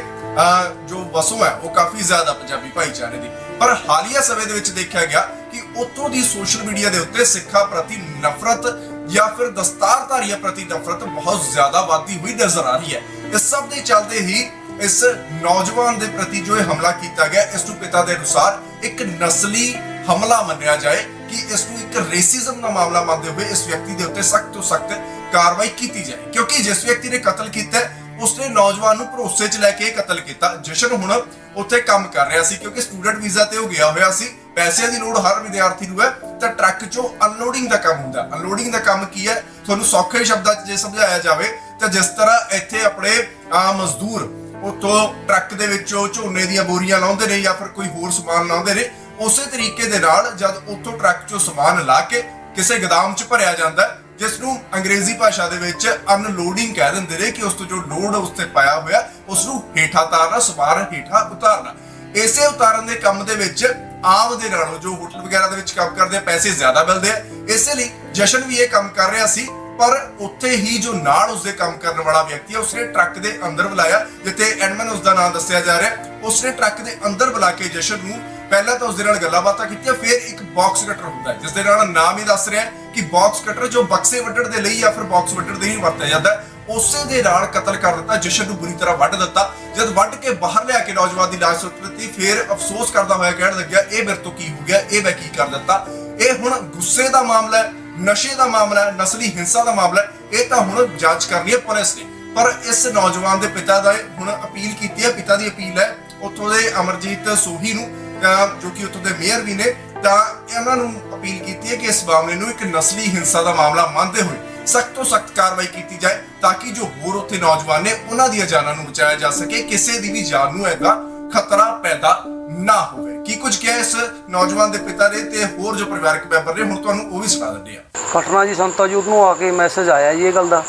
ਜੋ ਵਸੋਂ ਹੈ, ਉਹ ਕਾਫੀ ਜ਼ਿਆਦਾ ਪੰਜਾਬੀ ਭਾਈਚਾਰੇ ਦੀ। ਪਰ ਹਾਲੀਆ ਸਮੇਂ ਦੇ ਵਿੱਚ ਦੇਖਿਆ ਗਿਆ ਕਿ ਉੱਥੋਂ ਦੀ ਸੋਸ਼ਲ ਮੀਡੀਆ ਦੇ ਉੱਤੇ ਸਿੱਖਾਂ ਪ੍ਰਤੀ ਨਫ਼ਰਤ ਜਾਂ ਫਿਰ ਦਸਤਾਰਧਾਰੀਆਂ ਪ੍ਰਤੀ ਨਫ਼ਰਤ ਬਹੁਤ ਜ਼ਿਆਦਾ ਵਧਦੀ ਹੋਈ ਨਜ਼ਰ ਆ ਰਹੀ ਹੈ। ਇਸ ਸਭ ਦੇ ਚੱਲਦੇ ਹੀ ਇਸ ਨੌਜਵਾਨ ਦੇ ਪ੍ਰਤੀ ਜੋ ਇਹ ਹਮਲਾ ਕੀਤਾ ਗਿਆ, ਇਸ ਨੂੰ ਪਿਤਾ ਦੇ ਅਨੁਸਾਰ ਇੱਕ ਨਸਲੀ ਹਮਲਾ ਮੰਨਿਆ ਜਾਏ। ਕਿ ਇਸ ਨੂੰ ਇੱਕ ਰੇਸਿਜ਼ਮ ਦਾ ਮਾਮਲਾ ਮੰਨਦੇ ਹੋਏ ਇਸ ਵਿਅਕਤੀ ਦੇ ਉੱਤੇ ਸਖਤ ਤੋਂ ਸਖਤ ਕਾਰਵਾਈ ਕੀਤੀ ਜਾਏ। ਕਿਉਂਕਿ ਜਿਸ ਵਿਅਕਤੀ ਨੇ ਕਤਲ ਕੀਤਾ, ਉਸਨੇ ਨੌਜਵਾਨ ਨੂੰ ਭਰੋਸੇ 'ਚ ਲੈ ਕੇ ਕਤਲ ਕੀਤਾ। ਜਸ਼ਨ ਹੁਣ ਉੱਥੇ ਕੰਮ ਕਰ ਰਿਹਾ ਸੀ ਕਿਉਂਕਿ ਸਟੂਡੈਂਟ ਵੀਜ਼ਾ ਤੇ ਉਹ ਗਿਆ ਹੋਇਆ ਸੀ। ਪੈਸਿਆਂ ਦੀ ਲੋੜ ਹਰ ਵਿਦਿਆਰਥੀ ਨੂੰ ਹੈ, ਤਾਂ ਟਰੱਕ 'ਚੋਂ ਅਨਲੋਡਿੰਗ ਦਾ ਕੰਮ ਹੁੰਦਾ। ਅਨਲੋਡਿੰਗ ਦਾ ਕੰਮ ਕੀ ਹੈ? ਤੁਹਾਨੂੰ ਸੌਖੇ ਸ਼ਬਦਾਂ 'ਚ ਜੇ ਸਮਝਾਇਆ ਜਾਵੇ, ਤਾਂ ਜਿਸ ਤਰ੍ਹਾਂ ਇੱਥੇ ਆਪਣੇ ਆ ਮਜ਼ਦੂਰ ਉਤੋਂ ਟਰੱਕ ਦੇ ਵਿੱਚੋਂ ਝੋਨੇ ਦੀਆਂ ਬੋਰੀਆਂ ਲਾਉਂਦੇ ਨੇ ਜਾਂ ਫਿਰ ਕੋਈ ਹੋਰ ਸਮਾਨ ਲਾਉਂਦੇ ਨੇ ਉਸੇ ਤਰੀਕੇ ਦੇ ਨਾਲ ਜਦ ਉਤੋਂ ਟਰੱਕ 'ਚੋਂ ਸਮਾਨ ਲਾ ਕੇ ਕਿਸੇ ਗਦਾਮ 'ਚ ਭਰਿਆ ਜਾਂਦਾ ਹੈ, ਜਿਸ ਨੂੰ ਅੰਗਰੇਜ਼ੀ ਭਾਸ਼ਾ ਦੇ ਵਿੱਚ ਅਨਲੋਡਿੰਗ ਕਹਿ ਦਿੰਦੇ ਨੇ ਕਿ ਉਸ ਤੋਂ ਜੋ ਲੋਡ ਉਸ ਤੇ ਪਾਇਆ ਹੋਇਆ ਉਸ ਨੂੰ ਹੇਠਾਂ ਤਾਰਨਾ ਸਵਾਰ ਹੇਠਾਂ ਉਤਾਰਨਾ। ਇਸੇ ਉਤਾਰਨ ਦੇ ਕੰਮ ਦੇ ਵਿੱਚ ਆਮ ਦੇ ਨਾਲੋਂ ਜੋ ਹੋਟਲ ਵਗੈਰਾ ਦੇ ਵਿੱਚ ਕੰਮ ਕਰਦੇ ਆ ਪੈਸੇ ਜ਼ਿਆਦਾ ਮਿਲਦੇ ਆ। ਇਸੇ ਲਈ ਜਸ਼ਨ ਵੀ ਇਹ ਕੰਮ ਕਰ ਰਿਹਾ ਸੀ ਪਰ ਉੱਥੇ ਹੀ ਜੋ ਨਾਲ ਉਸਦੇ ਕੰਮ ਕਰਨ ਵਾਲਾ ਵਿਅਕਤੀ ਹੈ ਉਸਨੇ ਟਰੱਕ ਦੇ ਅੰਦਰ ਬੁਲਾਇਆ ਜਿੱਥੇ ਐਡਮਨ ਉਸਦਾ ਨਾਮ ਦੱਸਿਆ ਜਾ ਰਿਹਾ। ਉਸਨੇ ਟਰੱਕ ਦੇ ਅੰਦਰ ਬੁਲਾ ਕੇ ਜਸ਼ਨ ਨੂੰ ਪਹਿਲਾਂ ਤਾਂ ਉਸਦੇ ਨਾਲ ਗੱਲਾਂ ਬਾਤਾਂ ਕੀਤੀਆਂ, ਫਿਰ ਇੱਕ ਬਾਕਸ ਕਟਰ ਹੁੰਦਾ ਹੈ ਜਿਸ ਦੇ ਨਾਲ ਨਾਮ ਹੀ ਦੱਸ ਰਿਹਾ ਹੈ ਕਿ ਬਾਕਸ ਕਟਰ ਜੋ ਬਕਸੇ ਵੱਢਣ ਦੇ ਲਈ ਜਾਂ ਫਿਰ ਬਾਕਸ ਵੱਢਣ ਦੇ ਲਈ ਵਰਤਿਆ ਜਾਂਦਾ ਹੈ, ਉਸੇ ਦੇ ਨਾਲ ਕਤਲ ਕਰ ਦਿੱਤਾ, ਜਸ਼ਨ ਨੂੰ ਬੁਰੀ ਤਰ੍ਹਾਂ ਵੱਢ ਦਿੱਤਾ। ਜਦ ਵੱਢ ਕੇ ਬਾਹਰ ਲਿਆ ਕੇ ਨੌਜਵਾਨ ਦੀ ਲਾਸ਼ ਸੁੱਟ ਦਿੱਤੀ, ਫਿਰ ਅਫਸੋਸ ਕਰਦਾ ਹੋਇਆ ਕਹਿਣ ਲੱਗਿਆ, ਇਹ ਮੇਰੇ ਤੋਂ ਕੀ ਹੋ ਗਿਆ? ਇਹ ਮੈਂ ਕੀ ਕਰ ਦਿੱਤਾ? ਇਹ ਹੁਣ ਗੁੱਸੇ ਦਾ ਮਾਮਲਾ ਹੈ, ਨਸ਼ੇ ਦਾ ਮਾਮਲਾ ਹੈ, ਨਸਲੀ ਹਿੰਸਾ ਦਾ ਮਾਮਲਾ ਹੈ, ਇਹ ਤਾਂ ਹੁਣ ਜਾਂਚ ਕਰਨੀ ਹੈ ਪੁਲਿਸ ਨੇ। ਪਰ ਇਸ ਨੌਜਵਾਨ ਦੇ ਪਿਤਾ ਦਾ ਹੁਣ ਅਪੀਲ ਕੀਤੀ ਹੈ, ਪਿਤਾ ਦੀ ਅਪੀਲ ਹੈ, ਉੱਥੋਂ ਦੇ ਅਮਰਜੀਤ ਸੋਹੀ ਨੂੰ ਜੋ ਕਿ ਉੱਥੋਂ ਦੇ ਮੇਅਰ ਵੀ ਨੇ ਤਾਂ ਇਹਨਾਂ ਨੂੰ ਅਪੀਲ ਕੀਤੀ ਹੈ ਕਿ ਇਸ ਮਾਮਲੇ ਨੂੰ ਇੱਕ ਨਸਲੀ ਹਿੰਸਾ ਦਾ ਮਾਮਲਾ ਮੰਨਦੇ ਹੋਏ ਸਖਤ ਤੋਂ ਸਖਤ ਕਾਰਵਾਈ ਕੀਤੀ ਜਾਏ ਤਾਂ ਕਿ ਜੋ ਹੋਰ ਉੱਥੇ ਨੌਜਵਾਨ ਨੇ ਉਹਨਾਂ ਦੀਆਂ ਜਾਨਾਂ ਨੂੰ ਬਚਾਇਆ ਜਾ ਸਕੇ ਕਿਸੇ ਦੀ ਵੀ ਜਾਨ ਨੂੰ ਐਦਾ ਖਤਰਾ ਪੈਦਾ ਨਾ ਹੋਵੇ। ਕੀ ਕੁਝ ਕਿਹਾ ਇਸ ਨੌਜਵਾਨ ਦੇ ਪਿਤਾ ਨੇ ਤੇ ਹੋਰ ਜੋ ਪਰਿਵਾਰਕ ਮੈਂਬਰ ਨੇ ਹੁਣ ਤੁਹਾਨੂੰ ਉਹ ਵੀ ਸੁਣਾ ਦਿੰਦੇ ਆ ਘਟਨਾ ਜੀ ਸੰਤਾ ਜੀ ਉਹਨੂੰ ਆ ਕੇ ਮੈਸੇਜ ਆਇਆ ਜੀ ਇਹ ਗੱਲ ਦਾ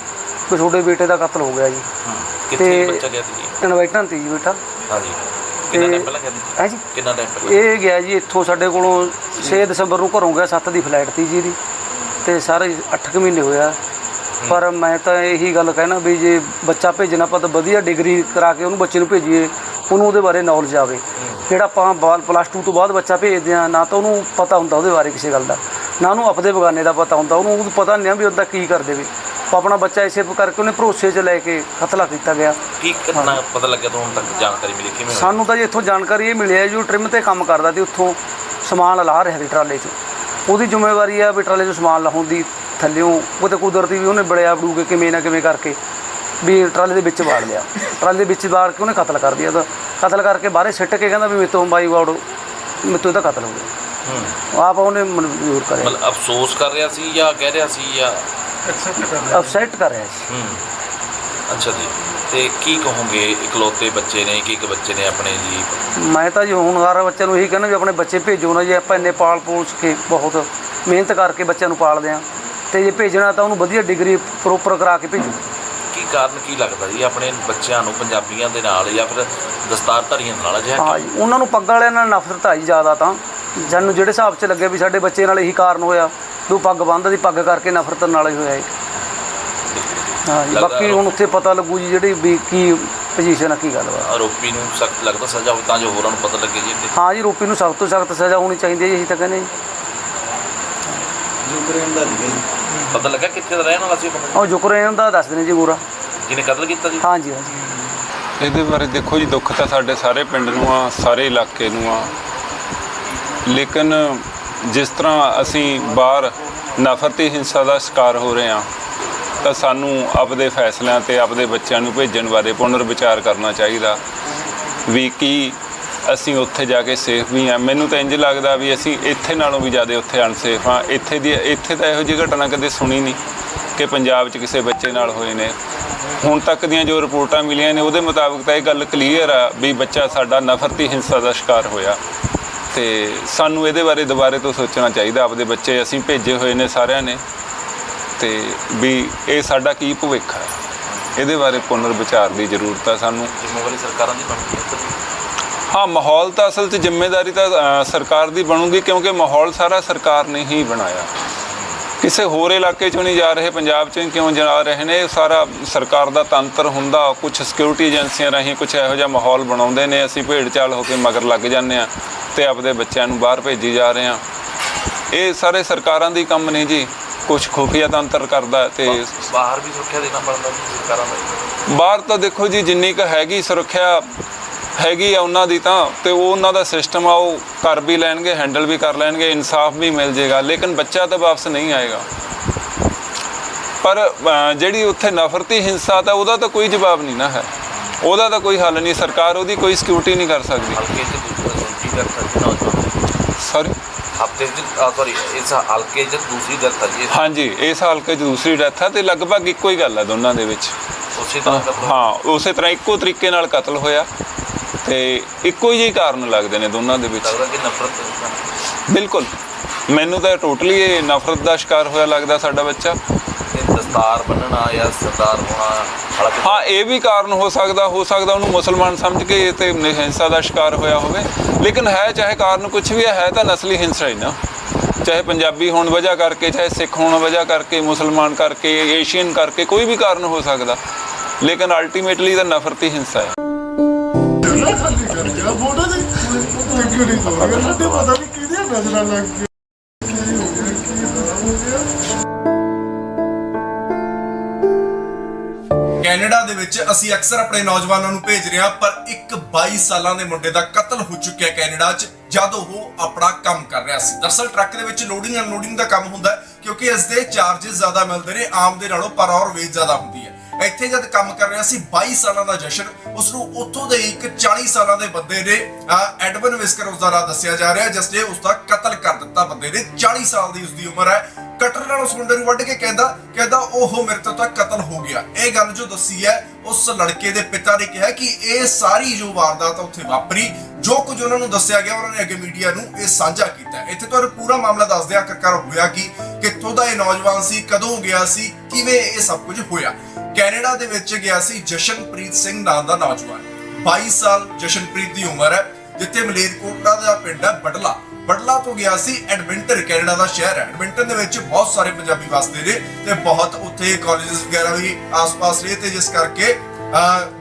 ਕਿ ਤੁਹਾਡੇ ਬੇਟੇ ਦਾ ਕਤਲ ਹੋ ਗਿਆ ਜੀ। ਕਿੱਥੇ ਬੱਚਾ ਗਿਆ ਸੀ ਜੀ? ਇਨਵਾਈਟਾਂ ਤੀ ਜੀ ਬੇਟਾ। ਹਾਂਜੀ। ਕਿੰਨਾ ਤੇ- ਟਾਈਮ ਪਹਿਲਾਂ ਗਿਆ ਸੀ ਹੈ ਜੀ ਕਿੰਨਾ ਟਾਈਮ ਪਹਿਲਾਂ? ਇਹ ਗਿਆ ਜੀ ਇੱਥੋਂ ਸਾਡੇ ਕੋਲੋਂ 6 ਦਸੰਬਰ ਨੂੰ ਘਰੋਂ ਗਿਆ 7 ਦੀ ਫਲਾਈਟ ਤੀ ਜੀ ਇਹਦੀ ਤੇ ਸਾਰੇ 8 ਕੁ ਮਹੀਨੇ ਹੋਇਆ। ਪਰ ਮੈਂ ਤਾਂ ਇਹੀ ਗੱਲ ਕਹਿਣਾ ਵੀ ਜੇ ਬੱਚਾ ਭੇਜਣਾ ਆਪਾਂ ਤਾਂ ਵਧੀਆ ਡਿਗਰੀ ਕਰਾ ਕੇ ਉਹਨੂੰ ਬੱਚੇ ਨੂੰ ਭੇਜੀਏ ਉਹਨੂੰ ਉਹਦੇ ਬਾਰੇ ਨੌਲੇਜ ਆਵੇ। ਜਿਹੜਾ ਆਪਾਂ ਬਾਲ ਪਲੱਸ 2 ਤੋਂ ਬਾਅਦ ਬੱਚਾ ਭੇਜਦੇ ਆ ਨਾ ਤਾਂ ਉਹਨੂੰ ਪਤਾ ਹੁੰਦਾ ਉਹਦੇ ਬਾਰੇ ਕਿਸੇ ਗੱਲ ਦਾ। ਨਾ ਉਹਨੂੰ ਆਪਦੇ ਬਗਾਨੇ ਦਾ ਪਤਾ ਹੁੰਦਾ ਉਹਨੂੰ ਪਤਾ ਨਹੀਂ ਆ ਵੀ ਉਹਦਾ ਕੀ ਕਰ ਆਪਣਾ ਬੱਚਾ ਇਸੇ ਕਰਕੇ ਉਹਨੇ ਭਰੋਸੇ 'ਚ ਲੈ ਕੇ ਕਤਲਾ ਕੀਤਾ ਗਿਆ। ਕੀ ਕਿੰਨਾ ਪਤਾ ਲੱਗਿਆ ਤੁਹਾਨੂੰ ਤੱਕ ਜਾਣਕਾਰੀ ਮਿਲੀ? ਕਿਵੇਂ? ਸਾਨੂੰ ਤਾਂ ਜੀ ਇੱਥੋਂ ਜਾਣਕਾਰੀ ਇਹ ਮਿਲੀ ਹੈ ਜੀ ਉਹ ਟ੍ਰਿਮ ਤੇ ਕੰਮ ਕਰਦਾ ਸੀ ਉੱਥੋਂ ਸਮਾਨ ਲਾ ਰਿਹਾ ਸੀ ਟਰਾਲੇ 'ਚ। ਉਹਦੀ ਜ਼ਿੰਮੇਵਾਰੀ ਹੈ ਵੀ ਟਰਾਲੇ 'ਚ ਸਮਾਨ ਲਾਉਣ ਦੀ ਥੱਲਿਓਂ ਉਹਤੇ ਕੁਦਰਤੀ ਵੀ ਉਹਨੇ ਬੜਿਆ ਬੜੂ ਕੇ ਕਿਵੇਂ ਨਾ ਕਿਵੇਂ ਕਰਕੇ ਵੀ ਟਰਾਲੇ ਦੇ ਵਿੱਚ ਵਾੜ ਲਿਆ। ਟਰਾਲੇ ਦੇ ਵਿੱਚ ਵਾੜ ਕੇ ਉਹਨੇ ਕਤਲ ਕਰ ਦਿਆ ਉਹਦਾ ਕਤਲ ਕਰਕੇ ਬਾਹਰੇ ਸਿੱਟ ਕੇ ਕਹਿੰਦਾ ਵੀ ਮੇਤੋਂ ਬਾਈ ਵਾੜੋ ਮੇਤੋਂ ਇਹਦਾ ਕਤਲ ਹੋ ਗਿਆ। ਹੂੰ। ਆਪ ਉਹਨੇ ਮਨਜ਼ੂਰ ਕਰਿਆ। ਮਤਲਬ ਅਫਸੋਸ ਕਰ ਰਿਹਾ ਸੀ ਜਾਂ ਕਹਿ ਰਿਹਾ ਸੀ ਜਾਂ ਅਪਸੈਟ ਕਰ ਰਿਹਾ ਸੀ ਹੂੰ। ਅੱਛਾ ਜੀ। ਤੇ ਕੀ ਕਹੋਗੇ ਇਕਲੌਤੇ ਬੱਚੇ ਨੇ ਕਿ ਇੱਕ ਬੱਚੇ ਨੇ ਆਪਣੇ ਜੀ? ਮੈਂ ਤਾਂ ਜੀ ਹੁਣ ਹਰ ਬੱਚੇ ਨੂੰ ਇਹੀ ਕਹਿੰਦਾ ਵੀ ਆਪਣੇ ਬੱਚੇ ਭੇਜੋ ਨਾ ਜੀ ਆਪਾਂ ਇੰਨੇ ਪਾਲ ਪੋਸ ਕੇ ਬਹੁਤ ਮਿਹਨਤ ਕਰਕੇ ਬੱਚਿਆਂ ਨੂੰ ਪਾਲਦੇ ਆ ਤੇ ਜੇ ਭੇਜਣਾ ਤਾਂ ਉਹਨੂੰ ਵਧੀਆ ਡਿਗਰੀ ਪ੍ਰੋਪਰ ਕਰਾ ਕੇ ਭੇਜੋ। ਕੀ ਕਾਰਨ ਕੀ ਲੱਗਦਾ ਜੀ ਆਪਣੇ ਬੱਚਿਆਂ ਨੂੰ ਪੰਜਾਬੀਆਂ ਦੇ ਨਾਲ ਜਾਂ ਫਿਰ ਦਸਤਾਰਧਾਰੀਆਂ ਨਾਲ ਅਜਿਹਾ ਹਾਂ ਜੀ ਉਹਨਾਂ ਨੂੰ ਪੱਗ ਵਾਲਿਆਂ ਨਾਲ ਨਫ਼ਰਤ ਆਈ ਜ਼ਿਆਦਾ ਤਾਂ। ਜਾਨੂੰ ਜਿਹੜੇ ਹਿਸਾਬ 'ਚ ਲੱਗੇ ਵੀ ਸਾਡੇ ਬੱਚੇ ਨਾਲ ਇਹੀ ਕਾਰਨ ਹੋਇਆ। ਉਹ ਪੱਗ ਬੰਨ੍ਹਦਾ ਦੀ ਪੱਗ ਕਰਕੇ ਨਫ਼ਰਤ ਨਾਲ ਹੀ ਹੋਇਆ ਇਹ ਹਾਂ ਜੀ ਬਾਕੀ ਹੁਣ ਉੱਥੇ ਪਤਾ ਲੱਗੂ ਜੀ ਜਿਹੜੀ ਵੀ ਕੀ ਪੋਜੀਸ਼ਨ ਆ ਕੀ ਗੱਲ ਵਾ। ਆਰੋਪੀ ਨੂੰ ਸਖਤ ਲੱਗਦਾ ਸਜ਼ਾ ਹੋਵੇ ਤਾਂ ਜੋ ਹੋਰਾਂ ਨੂੰ ਪਤਾ ਲੱਗੇ ਜੀ। ਹਾਂ ਜੀ ਰੂਪੀ ਨੂੰ ਸਖਤ ਤੋਂ ਸਖਤ ਸਜ਼ਾ ਹੋਣੀ ਚਾਹੀਦੀ ਹੈ ਜੀ ਅਸੀਂ ਤਾਂ ਕਹਿੰਦੇ ਜੀ। ਪਤਾ ਲੱਗਾ ਕਿੱਥੇ ਦਾ ਰਹਿਣ ਵਾਲਾ ਸੀ ਉਹ ਬੰਦਾ ਉਹ ਜੁਕਰੇਨ ਦਾ ਦੱਸਦੇ ਨੇ ਜੀ ਗੋਰਾ ਜਿਹਨੇ ਕਤਲ ਕੀਤਾ ਜੀ? ਹਾਂ ਜੀ ਹਾਂ ਜੀ। ਇਹਦੇ ਬਾਰੇ ਦੇਖੋ ਜੀ ਦੁੱਖ ਤਾਂ ਸਾਡੇ ਸਾਰੇ ਪਿੰਡ ਨੂੰ ਆ ਸਾਰੇ ਇਲਾਕੇ ਨੂੰ ਆ। ਲੇਕਿਨ ਜਿਸ ਤਰ੍ਹਾਂ ਅਸੀਂ ਬਾਹਰ ਨਫ਼ਰਤੀ ਹਿੰਸਾ ਦਾ ਸ਼ਿਕਾਰ ਹੋ ਰਹੇ ਹਾਂ, ਤਾਂ ਸਾਨੂੰ ਆਪਦੇ ਫੈਸਲਿਆਂ ਤੇ ਆਪਦੇ ਬੱਚਿਆਂ ਨੂੰ ਭੇਜਣ ਬਾਰੇ ਪੁਨਰ ਵਿਚਾਰ ਕਰਨਾ ਚਾਹੀਦਾ ਵੀ ਕੀ ਅਸੀਂ ਉੱਥੇ ਜਾ ਕੇ ਸੇਫ ਵੀ ਆ ਮੈਨੂੰ ਤਾਂ ਇੰਜ ਲੱਗਦਾ ਵੀ ਅਸੀਂ ਇੱਥੇ ਨਾਲੋਂ ਵੀ ਜ਼ਿਆਦਾ ਉੱਥੇ ਅਨਸੇਫ ਆ ਇੱਥੇ ਦੀ, ਇੱਥੇ ਤਾਂ ਇਹੋ ਜਿਹੀ ਘਟਨਾ ਕਦੇ ਸੁਣੀ ਨਹੀਂ ਕਿ ਪੰਜਾਬ 'ਚ ਕਿਸੇ ਬੱਚੇ ਨਾਲ ਹੋਏ ਨੇ। ਹੁਣ ਤੱਕ ਦੀਆਂ ਜੋ ਰਿਪੋਰਟਾਂ ਮਿਲੀਆਂ ਨੇ, ਉਹਦੇ ਮੁਤਾਬਕ ਤਾਂ ਇਹ ਗੱਲ ਕਲੀਅਰ ਆ ਵੀ ਬੱਚਾ ਸਾਡਾ ਨਫ਼ਰਤੀ ਹਿੰਸਾ ਦਾ ਸ਼ਿਕਾਰ ਹੋਇਆ। ਤੇ ਸਾਨੂੰ ਇਹਦੇ ਬਾਰੇ ਦੁਬਾਰੇ ਤੋਂ ਸੋਚਣਾ ਚਾਹੀਦਾ ਆਪਦੇ ਬੱਚੇ ਅਸੀਂ ਭੇਜੇ ਹੋਏ ਨੇ ਸਾਰਿਆਂ ਨੇ। ਤੇ ਵੀ ਇਹ ਸਾਡਾ ਕੀ ਭਵਿੱਖ ਹੈ? ਇਹਦੇ ਬਾਰੇ ਪੁਨਰ ਵਿਚਾਰ ਦੀ ਜ਼ਰੂਰਤ ਹੈ ਸਾਨੂੰ। ਜ਼ਿੰਮੇਵਾਰੀ ਸਰਕਾਰਾਂ ਦੀ ਬਣਦੀ ਹੈ ਹਾਂ ਮਾਹੌਲ ਤਾਂ ਅਸਲ 'ਚ ਜ਼ਿੰਮੇਵਾਰੀ ਤਾਂ ਸਰਕਾਰ ਦੀ ਬਣੂਗੀ ਕਿਉਂਕਿ ਮਾਹੌਲ ਸਾਰਾ ਸਰਕਾਰ ਨੇ ਹੀ ਬਣਾਇਆ। ਕਿਸੇ ਹੋਰ ਇਲਾਕੇ 'ਚੋਂ ਨਹੀਂ ਜਾ ਰਹੇ ਪੰਜਾਬ 'ਚੋਂ ਕਿਉਂ ਜਾ ਰਹੇ ਨੇ? ਇਹ ਸਾਰਾ ਸਰਕਾਰ ਦਾ ਤੰਤਰ ਹੁੰਦਾ ਕੁਝ ਸਿਕਿਉਰਿਟੀ ਏਜੰਸੀਆਂ ਰਾਹੀਂ ਕੁਝ ਇਹੋ ਜਿਹਾ ਮਾਹੌਲ ਬਣਾਉਂਦੇ ਨੇ ਅਸੀਂ ਭੇਡ ਚਾਲ ਹੋ ਕੇ ਮਗਰ ਲੱਗ ਜਾਂਦੇ ਆ ਤੇ ਆਪਦੇ ਬੱਚਿਆਂ ਨੂੰ ਬਾਹਰ ਭੇਜੀ ਜਾ ਰਹੇ ਆ ਇਹ ਸਾਰੇ ਸਰਕਾਰਾਂ ਦੀ ਕੰਮ ਨਹੀਂ ਜੀ ਕੁਝ ਖੁਫੀਆ ਤੰਤਰ ਕਰਦਾ ਤੇ ਬਾਹਰ ਵੀ ਸੁਰੱਖਿਆ ਦੇਣਾ ਪੈਂਦਾ ਸਰਕਾਰਾਂ ਦਾ ਬਾਹਰ ਤਾਂ ਦੇਖੋ ਜੀ ਜਿੰਨੀ ਕੁ ਹੈਗੀ ਸੁਰੱਖਿਆ ਹੈਗੀ ਆ ਉਹਨਾਂ ਦੀ ਤਾਂ ਤੇ ਉਹ ਉਹਨਾਂ ਦਾ ਸਿਸਟਮ ਆ ਉਹ ਕਰ ਵੀ ਲੈਣਗੇ ਹੈਂਡਲ ਵੀ ਕਰ ਲੈਣਗੇ ਇਨਸਾਫ ਵੀ ਮਿਲ ਜੇਗਾ ਲੇਕਿਨ ਬੱਚਾ ਤਾਂ ਵਾਪਸ ਨਹੀਂ ਆਏਗਾ। ਪਰ ਜਿਹੜੀ ਉੱਥੇ ਨਫ਼ਰਤੀ ਹਿੰਸਾ ਤਾਂ ਉਹਦਾ ਤਾਂ ਕੋਈ ਜਵਾਬ ਨਹੀਂ ਨਾ ਹੈ। ਉਹਦਾ ਤਾਂ ਕੋਈ ਹੱਲ ਨਹੀਂ ਸਰਕਾਰ ਉਹਦੀ ਕੋਈ ਸਿਕਿਉਰਿਟੀ ਨਹੀਂ ਕਰ ਸਕਦੀ। ਹਲਕੇ 'ਚ ਦੂਸਰੀ ਡੈਥ ਹੈ ਨੌਜਵਾਨ। ਸੌਰੀ ਹਫ਼ਤੇ 'ਚ ਸੌਰੀ ਇਸ ਹਲਕੇ 'ਚ ਦੂਸਰੀ ਡੈਥ ਹੈ ਜੀ ਹਾਂਜੀ ਇਸ ਹਲਕੇ 'ਚ ਦੂਸਰੀ ਡੈਥ ਹੈ ਤੇ ਲਗਭਗ ਇੱਕੋ ਹੀ ਗੱਲ ਹੈ ਦੋਨਾਂ ਦੇ ਵਿੱਚ। ਉਸੇ ਤਰ੍ਹਾਂ ਹਾਂ ਉਸੇ ਤਰ੍ਹਾਂ ਇੱਕੋ ਤਰੀਕੇ ਨਾਲ ਕਤਲ ਹੋਇਆ। ਤੇ ਇੱਕੋ ਜਿਹੇ ਕਾਰਨ ਲੱਗਦੇ ਨੇ ਦੋਨਾਂ ਦੇ ਵਿੱਚ। ਲੱਗਦਾ ਕਿ ਨਫ਼ਰਤ ਬਿਲਕੁਲ। ਮੈਨੂੰ ਤਾਂ ਟੋਟਲੀ ਇਹ ਨਫ਼ਰਤ ਦਾ ਸ਼ਿਕਾਰ ਹੋਇਆ ਲੱਗਦਾ ਸਾਡਾ ਬੱਚਾ। ਇਹ ਦਸ ਦਸਤਾਰ ਬੰਨਣਾ ਜਾਂ ਸਰਦਾਰ ਹੋਣਾ? ਹਾਂ ਇਹ ਵੀ ਕਾਰਨ ਹੋ ਸਕਦਾ ਹੋ ਸਕਦਾ ਉਹਨੂੰ ਮੁਸਲਮਾਨ ਸਮਝ ਕੇ ਤੇ ਹਿੰਸਾ ਦਾ ਸ਼ਿਕਾਰ ਹੋਇਆ ਹੋਵੇ। ਲੇਕਿਨ ਹੈ ਚਾਹੇ ਕਾਰਨ ਕੁਝ ਵੀ ਹੈ ਹੈ ਤਾਂ ਨਸਲੀ ਹਿੰਸਾ ਹੀ ਨਾ। ਚਾਹੇ ਪੰਜਾਬੀ ਹੋਣ ਵਜ੍ਹਾ ਕਰਕੇ ਚਾਹੇ ਸਿੱਖ ਹੋਣ ਵਜ੍ਹਾ ਕਰਕੇ ਮੁਸਲਮਾਨ ਕਰਕੇ ਏਸ਼ੀਅਨ ਕਰਕੇ ਕੋਈ ਵੀ ਕਾਰਨ ਹੋ ਸਕਦਾ। ਲੇਕਿਨ ਅਲਟੀਮੇਟਲੀ ਤਾਂ ਨਫ਼ਰਤੀ ਹਿੰਸਾ ਹੈ। ਕਿਉਂ ਨਹੀਂ ਤੋੜਿਆ ਸਾਡੇ ਪਤਾ ਨਹੀਂ ਕਿਹਦੀਆਂ ਨਜ਼ਰਾਂ ਲੱਗ ਗਈਆਂ? ਕੀ ਹੋ ਗਿਆ ਕੀ ਹੋ ਗਿਆ ਕੈਨੇਡਾ ਦੇ ਵਿੱਚ ਅਸੀਂ ਅਕਸਰ ਆਪਣੇ ਨੌਜਵਾਨਾਂ ਨੂੰ ਭੇਜ ਰਹੇ ਹਾਂ, ਪਰ ਇੱਕ 22 ਸਾਲਾਂ ਦੇ ਮੁੰਡੇ ਦਾ ਕਤਲ ਹੋ ਚੁੱਕਿਆ ਕੈਨੇਡਾ 'ਚ, ਜਦ ਉਹ ਆਪਣਾ ਕੰਮ ਕਰ ਰਿਹਾ ਸੀ। ਦਰਸਲ ਟਰੱਕ ਦੇ ਵਿੱਚ ਲੋਡਿੰਗ ਅਨਲੋਡਿੰਗ ਦਾ ਕੰਮ ਹੁੰਦਾ ਕਿਉਂਕਿ ਇਸ ਦੇ ਚਾਰजेस ਜ਼ਿਆਦਾ ਮਿਲਦੇ ਨੇ, ਆਮ ਦੇ ਨਾਲੋਂ ਪਰ ਆਵਰ ਵੇਜ ਜ਼ਿਆਦਾ ਹੁੰਦੀ ਹੈ। ਇੱਥੇ ਜਦ ਕੰਮ ਕਰ ਰਿਹਾ ਸੀ 22 ਸਾਲਾਂ ਦਾ ਜਸ਼ਨ ਉਸ ਨੂੰ ਉੱਥੋਂ ਦੇ ਇੱਕ 40 ਸਾਲਾਂ ਦੇ ਬੰਦੇ ਨੇ ਐਡਵਨ ਵਿਸਕਰ ਉਸ ਦਾ ਨਾਂ ਦੱਸਿਆ ਜਾ ਰਿਹਾ, ਜਿਸ ਨੇ ਉਸ ਦਾ ਕਤਲ ਕਰ ਦਿੱਤਾ ਬੰਦੇ ਨੇ। 40 ਸਾਲ ਦੀ ਉਸ ਦੀ ਉਮਰ ਹੈ। ਕਟਰ ਨਾਲ ਉਸ ਮੁੰਡੇ ਨੂੰ ਵੱਢ ਕੇ ਕਹਿੰਦਾ ਕਹਿੰਦਾ ਉਹ ਮੇਰੇ ਤੋਂ ਤਾਂ ਕਤਲ ਹੋ ਗਿਆ। ਇਹ ਗੱਲ ਜੋ ਦੱਸੀ ਹੈ, ਉਸ ਲੜਕੇ ਦੇ ਪਿਤਾ ਨੇ ਕਿਹਾ ਕਿ ਇਹ ਸਾਰੀ ਜੋ ਵਾਰਦਾਤ ਉੱਥੇ ਵਾਪਰੀ। ਜੋ ਕੁਝ ਉਹਨਾਂ ਨੂੰ ਦੱਸਿਆ ਗਿਆ, ਉਹਨਾਂ ਨੇ ਅੱਗੇ ਮੀਡੀਆ ਨੂੰ ਇਹ ਸਾਂਝਾ ਕੀਤਾ। ਇੱਥੇ ਤੁਹਾਨੂੰ ਪੂਰਾ ਮਾਮਲਾ ਦੱਸਦੇ ਆ ਆਖਰਕਾਰ ਹੋਇਆ ਕਿ, ਕਿੱਥੋਂ ਦਾ ਇਹ ਨੌਜਵਾਨ ਸੀ, ਕਦੋਂ ਗਿਆ ਸੀ, ਕਿਵੇਂ ਇਹ ਸਭ ਕੁਝ ਹੋਇਆ। ਕੈਨੇਡਾ ਦੇ ਵਿੱਚ ਗਿਆ ਸੀ ਜਸ਼ਨਪ੍ਰੀਤ ਸਿੰਘ ਨਾਂ ਦਾ ਨੌਜਵਾਨ। 22 ਸਾਲ ਜਸ਼ਨਪ੍ਰੀਤ ਦੀ ਉਮਰ ਹੈ, ਜਿੱਥੇ ਮਲੇਰਕੋਟਲਾ ਦਾ ਪਿੰਡ ਹੈ ਬਡਲਾ। ਬਡਲਾ ਤੋਂ ਗਿਆ ਸੀ ਐਡਮਿੰਟਨ, ਕੈਨੇਡਾ ਦਾ ਸ਼ਹਿਰ ਹੈ। ਐਡਮਿੰਟਨ ਦੇ ਵਿੱਚ ਬਹੁਤ ਸਾਰੇ ਪੰਜਾਬੀ ਵਸਦੇ ਨੇ ਤੇ ਬਹੁਤ ਉੱਥੇ ਕਾਲਜਸ ਵਗੈਰਾ ਵੀ ਆਸ-ਪਾਸ ਨੇ ਤੇ ਜਿਸ ਕਰਕੇ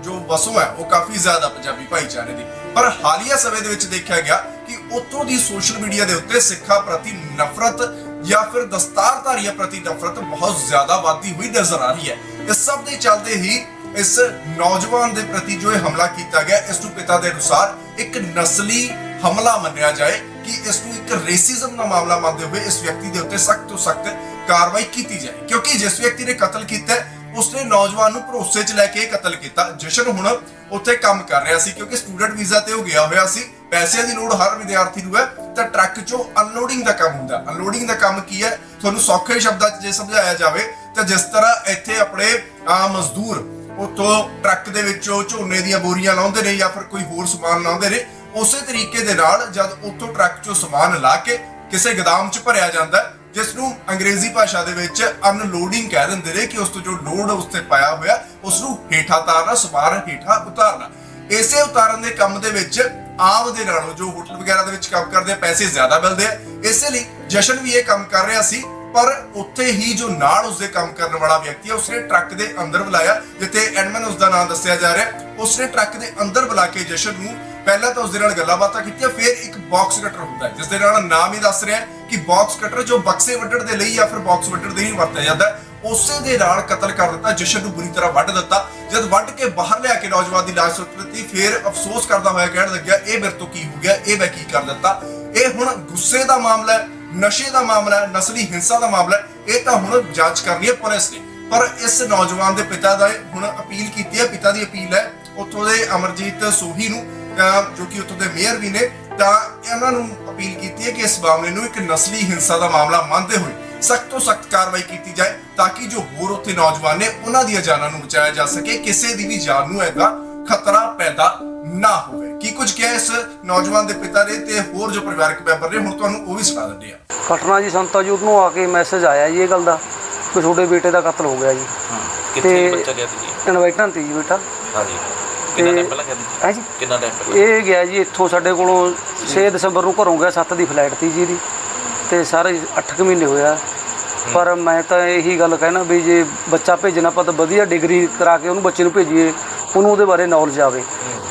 ਜੋ ਵਸੋਂ ਹੈ, ਉਹ ਕਾਫੀ ਜ਼ਿਆਦਾ ਪੰਜਾਬੀ ਭਾਈਚਾਰੇ ਦੀ। ਪਰ ਹਾਲੀਆ ਸਮੇਂ ਦੇ ਵਿੱਚ ਦੇਖਿਆ ਗਿਆ ਕਿ ਉੱਥੋਂ ਦੀ ਸੋਸ਼ਲ ਮੀਡੀਆ ਦੇ ਉੱਤੇ ਸਿੱਖਾਂ ਪ੍ਰਤੀ ਨਫ਼ਰਤ ਜਾਂ ਫਿਰ ਦਸਤਾਰਧਾਰੀਆਂ ਪ੍ਰਤੀ ਨਫ਼ਰਤ ਬਹੁਤ ਜ਼ਿਆਦਾ ਵਾਧੀ ਹੋਈ ਨਜ਼ਰ ਆ ਰਹੀ ਹੈ। ਇਸ ਸਭ ਦੇ ਚੱਲਦੇ ਹੀ ਇਸ ਨੌਜਵਾਨ ਦੇ ਪ੍ਰਤੀ ਜੋ ਇਹ ਹਮਲਾ ਕੀਤਾ ਗਿਆ, ਇਸ ਨੂੰ ਪਿਤਾ ਦੇ ਅਨੁਸਾਰ ਇੱਕ ਨਸਲੀ ਹਮਲਾ ਮੰਨਿਆ ਜਾਏ ਕਿ ਇਸ ਨੂੰ ਇੱਕ ਰੇਸਿਜ਼ਮ ਦਾ ਮਾਮਲਾ ਮੰਨਦੇ ਹੋਏ ਇਸ ਵਿਅਕਤੀ ਦੇ ਉੱਤੇ ਸਖਤ ਤੋਂ ਸਖਤ ਕਾਰਵਾਈ ਕੀਤੀ ਜਾਏ। ਕਿਉਂਕਿ ਜਿਸ ਵਿਅਕਤੀ ਨੇ ਕਤਲ ਕੀਤਾ, ਉਸਨੇ ਨੌਜਵਾਨ ਨੂੰ ਭਰੋਸੇ 'ਚ ਲੈ ਕੇ ਕਤਲ ਕੀਤਾ। ਜਸ਼ਨ ਹੁਣ ਉੱਥੇ ਕੰਮ ਕਰ ਰਿਹਾ ਸੀ ਕਿਉਂਕਿ ਸਟੂਡੈਂਟ ਵੀਜ਼ਾ ਤੇ ਉਹ ਗਿਆ ਹੋਇਆ ਸੀ। ਪੈਸਿਆਂ ਦੀ ਲੋੜ ਹਰ ਵਿਦਿਆਰਥੀ ਨੂੰ ਹੈ, ਤਾਂ ਟਰੱਕ 'ਚੋਂ ਅਨਲੋਡਿੰਗ ਦਾ ਕੰਮ ਹੁੰਦਾ। ਅਨਲੋਡਿੰਗ ਦਾ ਕੰਮ ਕੀ ਹੈ? ਤੁਹਾਨੂੰ ਸੌਖੇ ਸ਼ਬਦਾਂ 'ਚ ਜੇ ਸਮਝਾਇਆ ਜਾਵੇ ਤਾਂ ਜਿਸ ਤਰ੍ਹਾਂ ਇੱਥੇ ਆਪਣੇ ਮਜ਼ਦੂਰ ਉਤੋਂ ਟਰੱਕ ਦੇ ਵਿੱਚੋਂ ਝੋਨੇ ਦੀਆਂ ਬੋਰੀਆਂ ਲਾਉਂਦੇ ਨੇ ਜਾਂ ਫਿਰ ਕੋਈ ਹੋਰ ਸਮਾਨ ਲਾਉਂਦੇ ਨੇ, ਉਸੇ ਤਰੀਕੇ ਦੇ ਨਾਲ ਜਦ ਉੱਥੋਂ ਟਰੱਕ 'ਚੋਂ ਸਮਾਨ ਲਾ ਕੇ ਕਿਸੇ ਗਦਾਮ 'ਚ ਭਰਿਆ ਜਾਂਦਾ, ਜਿਸ ਨੂੰ ਅੰਗਰੇਜ਼ੀ ਭਾਸ਼ਾ ਦੇ ਵਿੱਚ ਅਨਲੋਡਿੰਗ ਕਹਿ ਦਿੰਦੇ ਨੇ ਕਿ ਉਸ ਤੋਂ ਜੋ ਲੋਡ ਉਸ ਤੇ ਪਾਇਆ ਹੋਇਆ, ਉਸ ਨੂੰ ਹੇਠਾਂ ਤਾਰਨਾ, ਸਮਾਨ ਹੇਠਾਂ ਉਤਾਰਨਾ। ਇਸੇ ਉਤਾਰਨ ਦੇ ਕੰਮ ਦੇ ਵਿੱਚ ਆਮ ਦੇ ਨਾਲੋਂ ਜੋ ਹੋਟਲ ਵਗੈਰਾ ਦੇ ਵਿੱਚ ਕੰਮ ਕਰਦੇ ਆ, ਪੈਸੇ ਜ਼ਿਆਦਾ ਮਿਲਦੇ ਆ। ਇਸੇ ਲਈ ਜਸ਼ਨ ਵੀ ਇਹ ਕੰਮ ਕਰ ਰਿਹਾ ਸੀ ਪਰ ਉੱਥੇ ਹੀ ਜੋ ਨਾਲ ਉਸਦੇ ਕੰਮ ਕਰਨ ਵਾਲਾ ਵਿਅਕਤੀ ਹੈ, ਉਸਨੇ ਟਰੱਕ ਦੇ ਅੰਦਰ ਬੁਲਾਇਆ, ਜਿੱਥੇ ਐਡਮਨ ਉਸ ਨਾਮ ਦੱਸਿਆ ਜਾ ਰਿਹਾ ਉਸਨੇ ਟਰੱਕ ਦੇ ਅੰਦਰ ਬੁਲਾ ਕੇ ਜਸ਼ਨ ਨੂੰ ਪਹਿਲਾਂ ਤਾਂ ਉਸਦੇ ਨਾਲ ਗੱਲਾਂ ਕੀਤੀਆਂ, ਫਿਰ ਇੱਕ ਬਾਕਸ ਕਟਰ ਹੁੰਦਾ ਹੈ ਜਿਸ ਦੇ ਨਾਲ ਨਾਮ ਹੀ ਦੱਸ ਰਿਹਾ ਕਿ ਬਾਕਸ ਕਟਰ ਜੋ ਬਕਸੇ ਵੱਢਣ ਦੇ ਲਈ ਜਾਂ ਫਿਰ ਬਾਕਸ ਵੱਢਣ ਦੇ ਲਈ ਵਰਤਿਆ ਜਾਂਦਾ ਉਸੇ ਦੇ ਨਾਲ ਕਤਲ ਕਰ ਦਿੱਤਾ, ਜਸ਼ਨ ਨੂੰ ਬੁਰੀ ਤਰ੍ਹਾਂ ਵੱਢ ਦਿੱਤਾ। ਜਦ ਵੱਢ ਕੇ ਬਾਹਰ ਲਿਆ ਕੇ ਨੌਜਵਾਨ ਦੀ ਲਾਸ਼ ਸੁੱਟ ਦਿੱਤੀ, ਫਿਰ ਅਫਸੋਸ ਕਰਦਾ ਹੋਇਆ ਕਹਿਣ ਲੱਗਿਆ, ਇਹ ਮੇਰੇ ਤੋਂ ਕੀ ਹੋ ਗਿਆ? ਇਹ ਮੈਂ ਕੀ ਕਰ ਦਿੱਤਾ? ਇਹ ਹੁਣ ਗੁੱਸੇ ਦਾ ਮਾਮਲਾ ਹੈ। ਨਸ਼ੇ ਦਾ ਮਾਮਲਾ ਹੈ, ਨਸਲੀ ਹਿੰਸਾ ਦਾ ਮਾਮਲਾ ਹੈ, ਇਹ ਤਾਂ ਹੁਣ ਜਾਂਚ ਕਰਨੀ ਹੈ ਪੁਲਿਸ ਨੇ। ਪਰ ਇਸ ਨੌਜਵਾਨ ਦੇ ਪਿਤਾ ਦਾ ਹੁਣ ਅਪੀਲ ਕੀਤੀ ਹੈ, ਪਿਤਾ ਦੀ ਅਪੀਲ ਹੈ, ਉੱਥੋਂ ਦੇ ਅਮਰਜੀਤ ਸੋਹੀ ਨੂੰ ਜੋ ਕਿ ਉੱਥੋਂ ਦੇ ਮੇਅਰ ਵੀ ਨੇ, ਤਾਂ ਇਹਨਾਂ ਨੂੰ ਅਪੀਲ ਕੀਤੀ ਹੈ ਕਿ ਇਸ ਮਾਮਲੇ ਨੂੰ ਇੱਕ ਨਸਲੀ ਹਿੰਸਾ ਦਾ ਮਾਮਲਾ ਮੰਨਦੇ ਹੋਏ ਸਖਤ ਤੋਂ ਸਖਤ ਕਾਰਵਾਈ ਕੀਤੀ ਜਾਏ, ਤਾਂ ਕਿ ਜੋ ਹੋਰ ਉੱਥੇ ਨੌਜਵਾਨ ਨੇ, ਉਹਨਾਂ ਦੀਆਂ ਜਾਨਾਂ ਨੂੰ ਬਚਾਇਆ ਜਾ ਸਕੇ, ਕਿਸੇ ਦੀ ਵੀ ਜਾਨ ਨੂੰ ਇਹਦਾ ਖਤਰਾ ਪੈਦਾ ਨਾ ਹੋਵੇ। ਕੀ ਕੁਝ ਕਿਹਾ ਇਸ ਨੌਜਵਾਨ ਦੇ ਪਿਤਾ ਨੇ ਤੇ ਹੋਰ ਜੋ ਪਰਿਵਾਰਕ ਮੈਂਬਰ ਨੇ ਹੁਣ ਤੁਹਾਨੂੰ ਉਹ ਵੀ ਸੁਣਾ ਦਿੰਦੇ ਆ ਘਟਨਾ ਜੀ ਸੰਤਾ ਜੀ ਉਹਨੂੰ ਆ ਕੇ ਮੈਸੇਜ ਆਇਆ ਜੀ ਇਹ ਗੱਲ ਦਾ ਕਿ ਤੁਹਾਡੇ ਬੇਟੇ ਦਾ ਕਤਲ ਹੋ ਗਿਆ ਜੀ। ਕਿੱਥੇ ਬੱਚਾ ਗਿਆ ਜੀ? ਇਨਵਾਈਟਾਂ ਤੇ ਜੀ ਬੇਟਾ। ਹਾਂਜੀ ਕਿੰਨਾ ਤੇ- ਟਾਈਮ ਪਹਿਲਾਂ ਗਿਆ ਹੈ ਜੀ? ਕਿੰਨਾ ਟਾਈਮ ਪਹਿਲਾਂ? ਇਹ ਗਿਆ ਜੀ ਇੱਥੋਂ ਸਾਡੇ ਕੋਲੋਂ 6 ਦਸੰਬਰ ਨੂੰ ਘਰੋਂ ਗਿਆ 7 ਦੀ ਫਲਾਈਟ ਤੀ ਜੀ ਦੀ ਤੇ ਸਾਰੇ 8 ਮਹੀਨੇ ਹੋਇਆ। ਪਰ ਮੈਂ ਤਾਂ ਇਹੀ ਗੱਲ ਕਹਿਣਾ ਵੀ ਜੇ ਬੱਚਾ ਭੇਜਣਾ ਆਪਾਂ ਤਾਂ ਵਧੀਆ ਡਿਗਰੀ ਕਰਾ ਕੇ ਉਹਨੂੰ ਬੱਚੇ ਨੂੰ ਭੇਜੀਏ ਉਹਨੂੰ ਉਹਦੇ ਬਾਰੇ ਨੌਲੇਜ ਆਵੇ।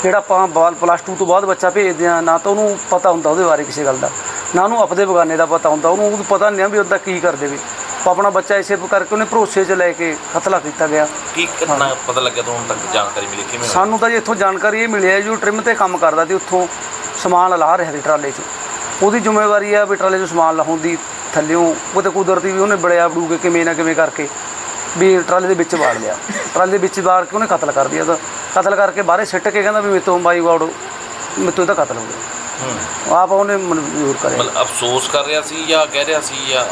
ਜਿਹੜਾ ਆਪਾਂ ਬਾਲ ਪਲੱਸ 2 ਤੋਂ ਬਾਅਦ ਬੱਚਾ ਭੇਜਦੇ ਆ ਨਾ ਤਾਂ ਉਹਨੂੰ ਪਤਾ ਹੁੰਦਾ ਉਹਦੇ ਬਾਰੇ ਕਿਸੇ ਗੱਲ ਦਾ। ਨਾ ਉਹਨੂੰ ਆਪਦੇ ਬਗਾਨੇ ਦਾ ਪਤਾ ਹੁੰਦਾ ਉਹਨੂੰ ਉਹ ਪਤਾ ਨਹੀਂ ਆ ਵੀ ਉਹਦਾ ਕੀ ਕਰ ਦੇਵੇ। ਉਹ ਆਪਣਾ ਬੱਚਾ ਇਸੇ ਕਰਕੇ ਉਹਨੇ ਭਰੋਸੇ 'ਚ ਲੈ ਕੇ ਕਤਲਾ ਕੀਤਾ ਗਿਆ। ਕੀ ਕਿੰਨਾ ਪਤਾ ਲੱਗਿਆ ਤੁਹਾਨੂੰ ਤੱਕ ਜਾਣਕਾਰੀ ਮਿਲੀ? ਕਿਵੇਂ? ਸਾਨੂੰ ਤਾਂ ਜੀ ਇੱਥੋਂ ਜਾਣਕਾਰੀ ਇਹ ਮਿਲੀ ਹੈ ਜੀ ਉਹ ਟ੍ਰਿਮ ਤੇ ਕੰਮ ਕਰਦਾ ਸੀ ਉੱਥੋਂ ਸਮਾਨ ਲਾ ਰਿਹਾ ਸੀ ਟਰਾਲੇ 'ਚ। ਉਹਦੀ ਜ਼ਿੰਮੇਵਾਰੀ ਆ ਵੀ ਟਰਾਲੇ 'ਚ ਸਮਾਨ ਲਾਉਣ ਦੀ ਥੱਲਿਓਂ ਉਹਦੇ ਕੁਦਰਤੀ ਵੀ ਉਹਨੇ ਬੜਿਆ ਬੜੂ ਕੇ ਕਿਵੇਂ ਨਾ ਕਿਵੇਂ ਕਰਕੇ ਵੀ ਟਰਾਲੇ ਦੇ ਵਿੱਚ ਵਾੜ ਲਿਆ। ਟਰਾਲੇ ਦੇ ਵਿੱਚ ਵਾੜ ਕੇ ਉਹਨੇ ਕਤਲ ਕਰ ਦਿਆ ਉਹਦਾ। ਕਤਲ ਕਰਕੇ ਬਾਹਰੇ ਸਿੱਟ ਕੇ ਕਹਿੰਦਾ ਵੀ ਮੇਰੇ ਤੋਂ ਬਾਈ ਗਾਉਡ ਮੇਰੇ ਤੋਂ ਇਹਦਾ ਕਤਲ ਹੋ ਗਿਆ। ਆਪ ਉਹਨੇ ਮਨਜ਼ੂਰ ਕਰਿਆ। ਮਤਲਬ ਅਫਸੋਸ ਕਰ ਰਿਹਾ ਸੀ ਜਾਂ ਕਹਿ ਰਿਹਾ ਸੀ ਜਾਂ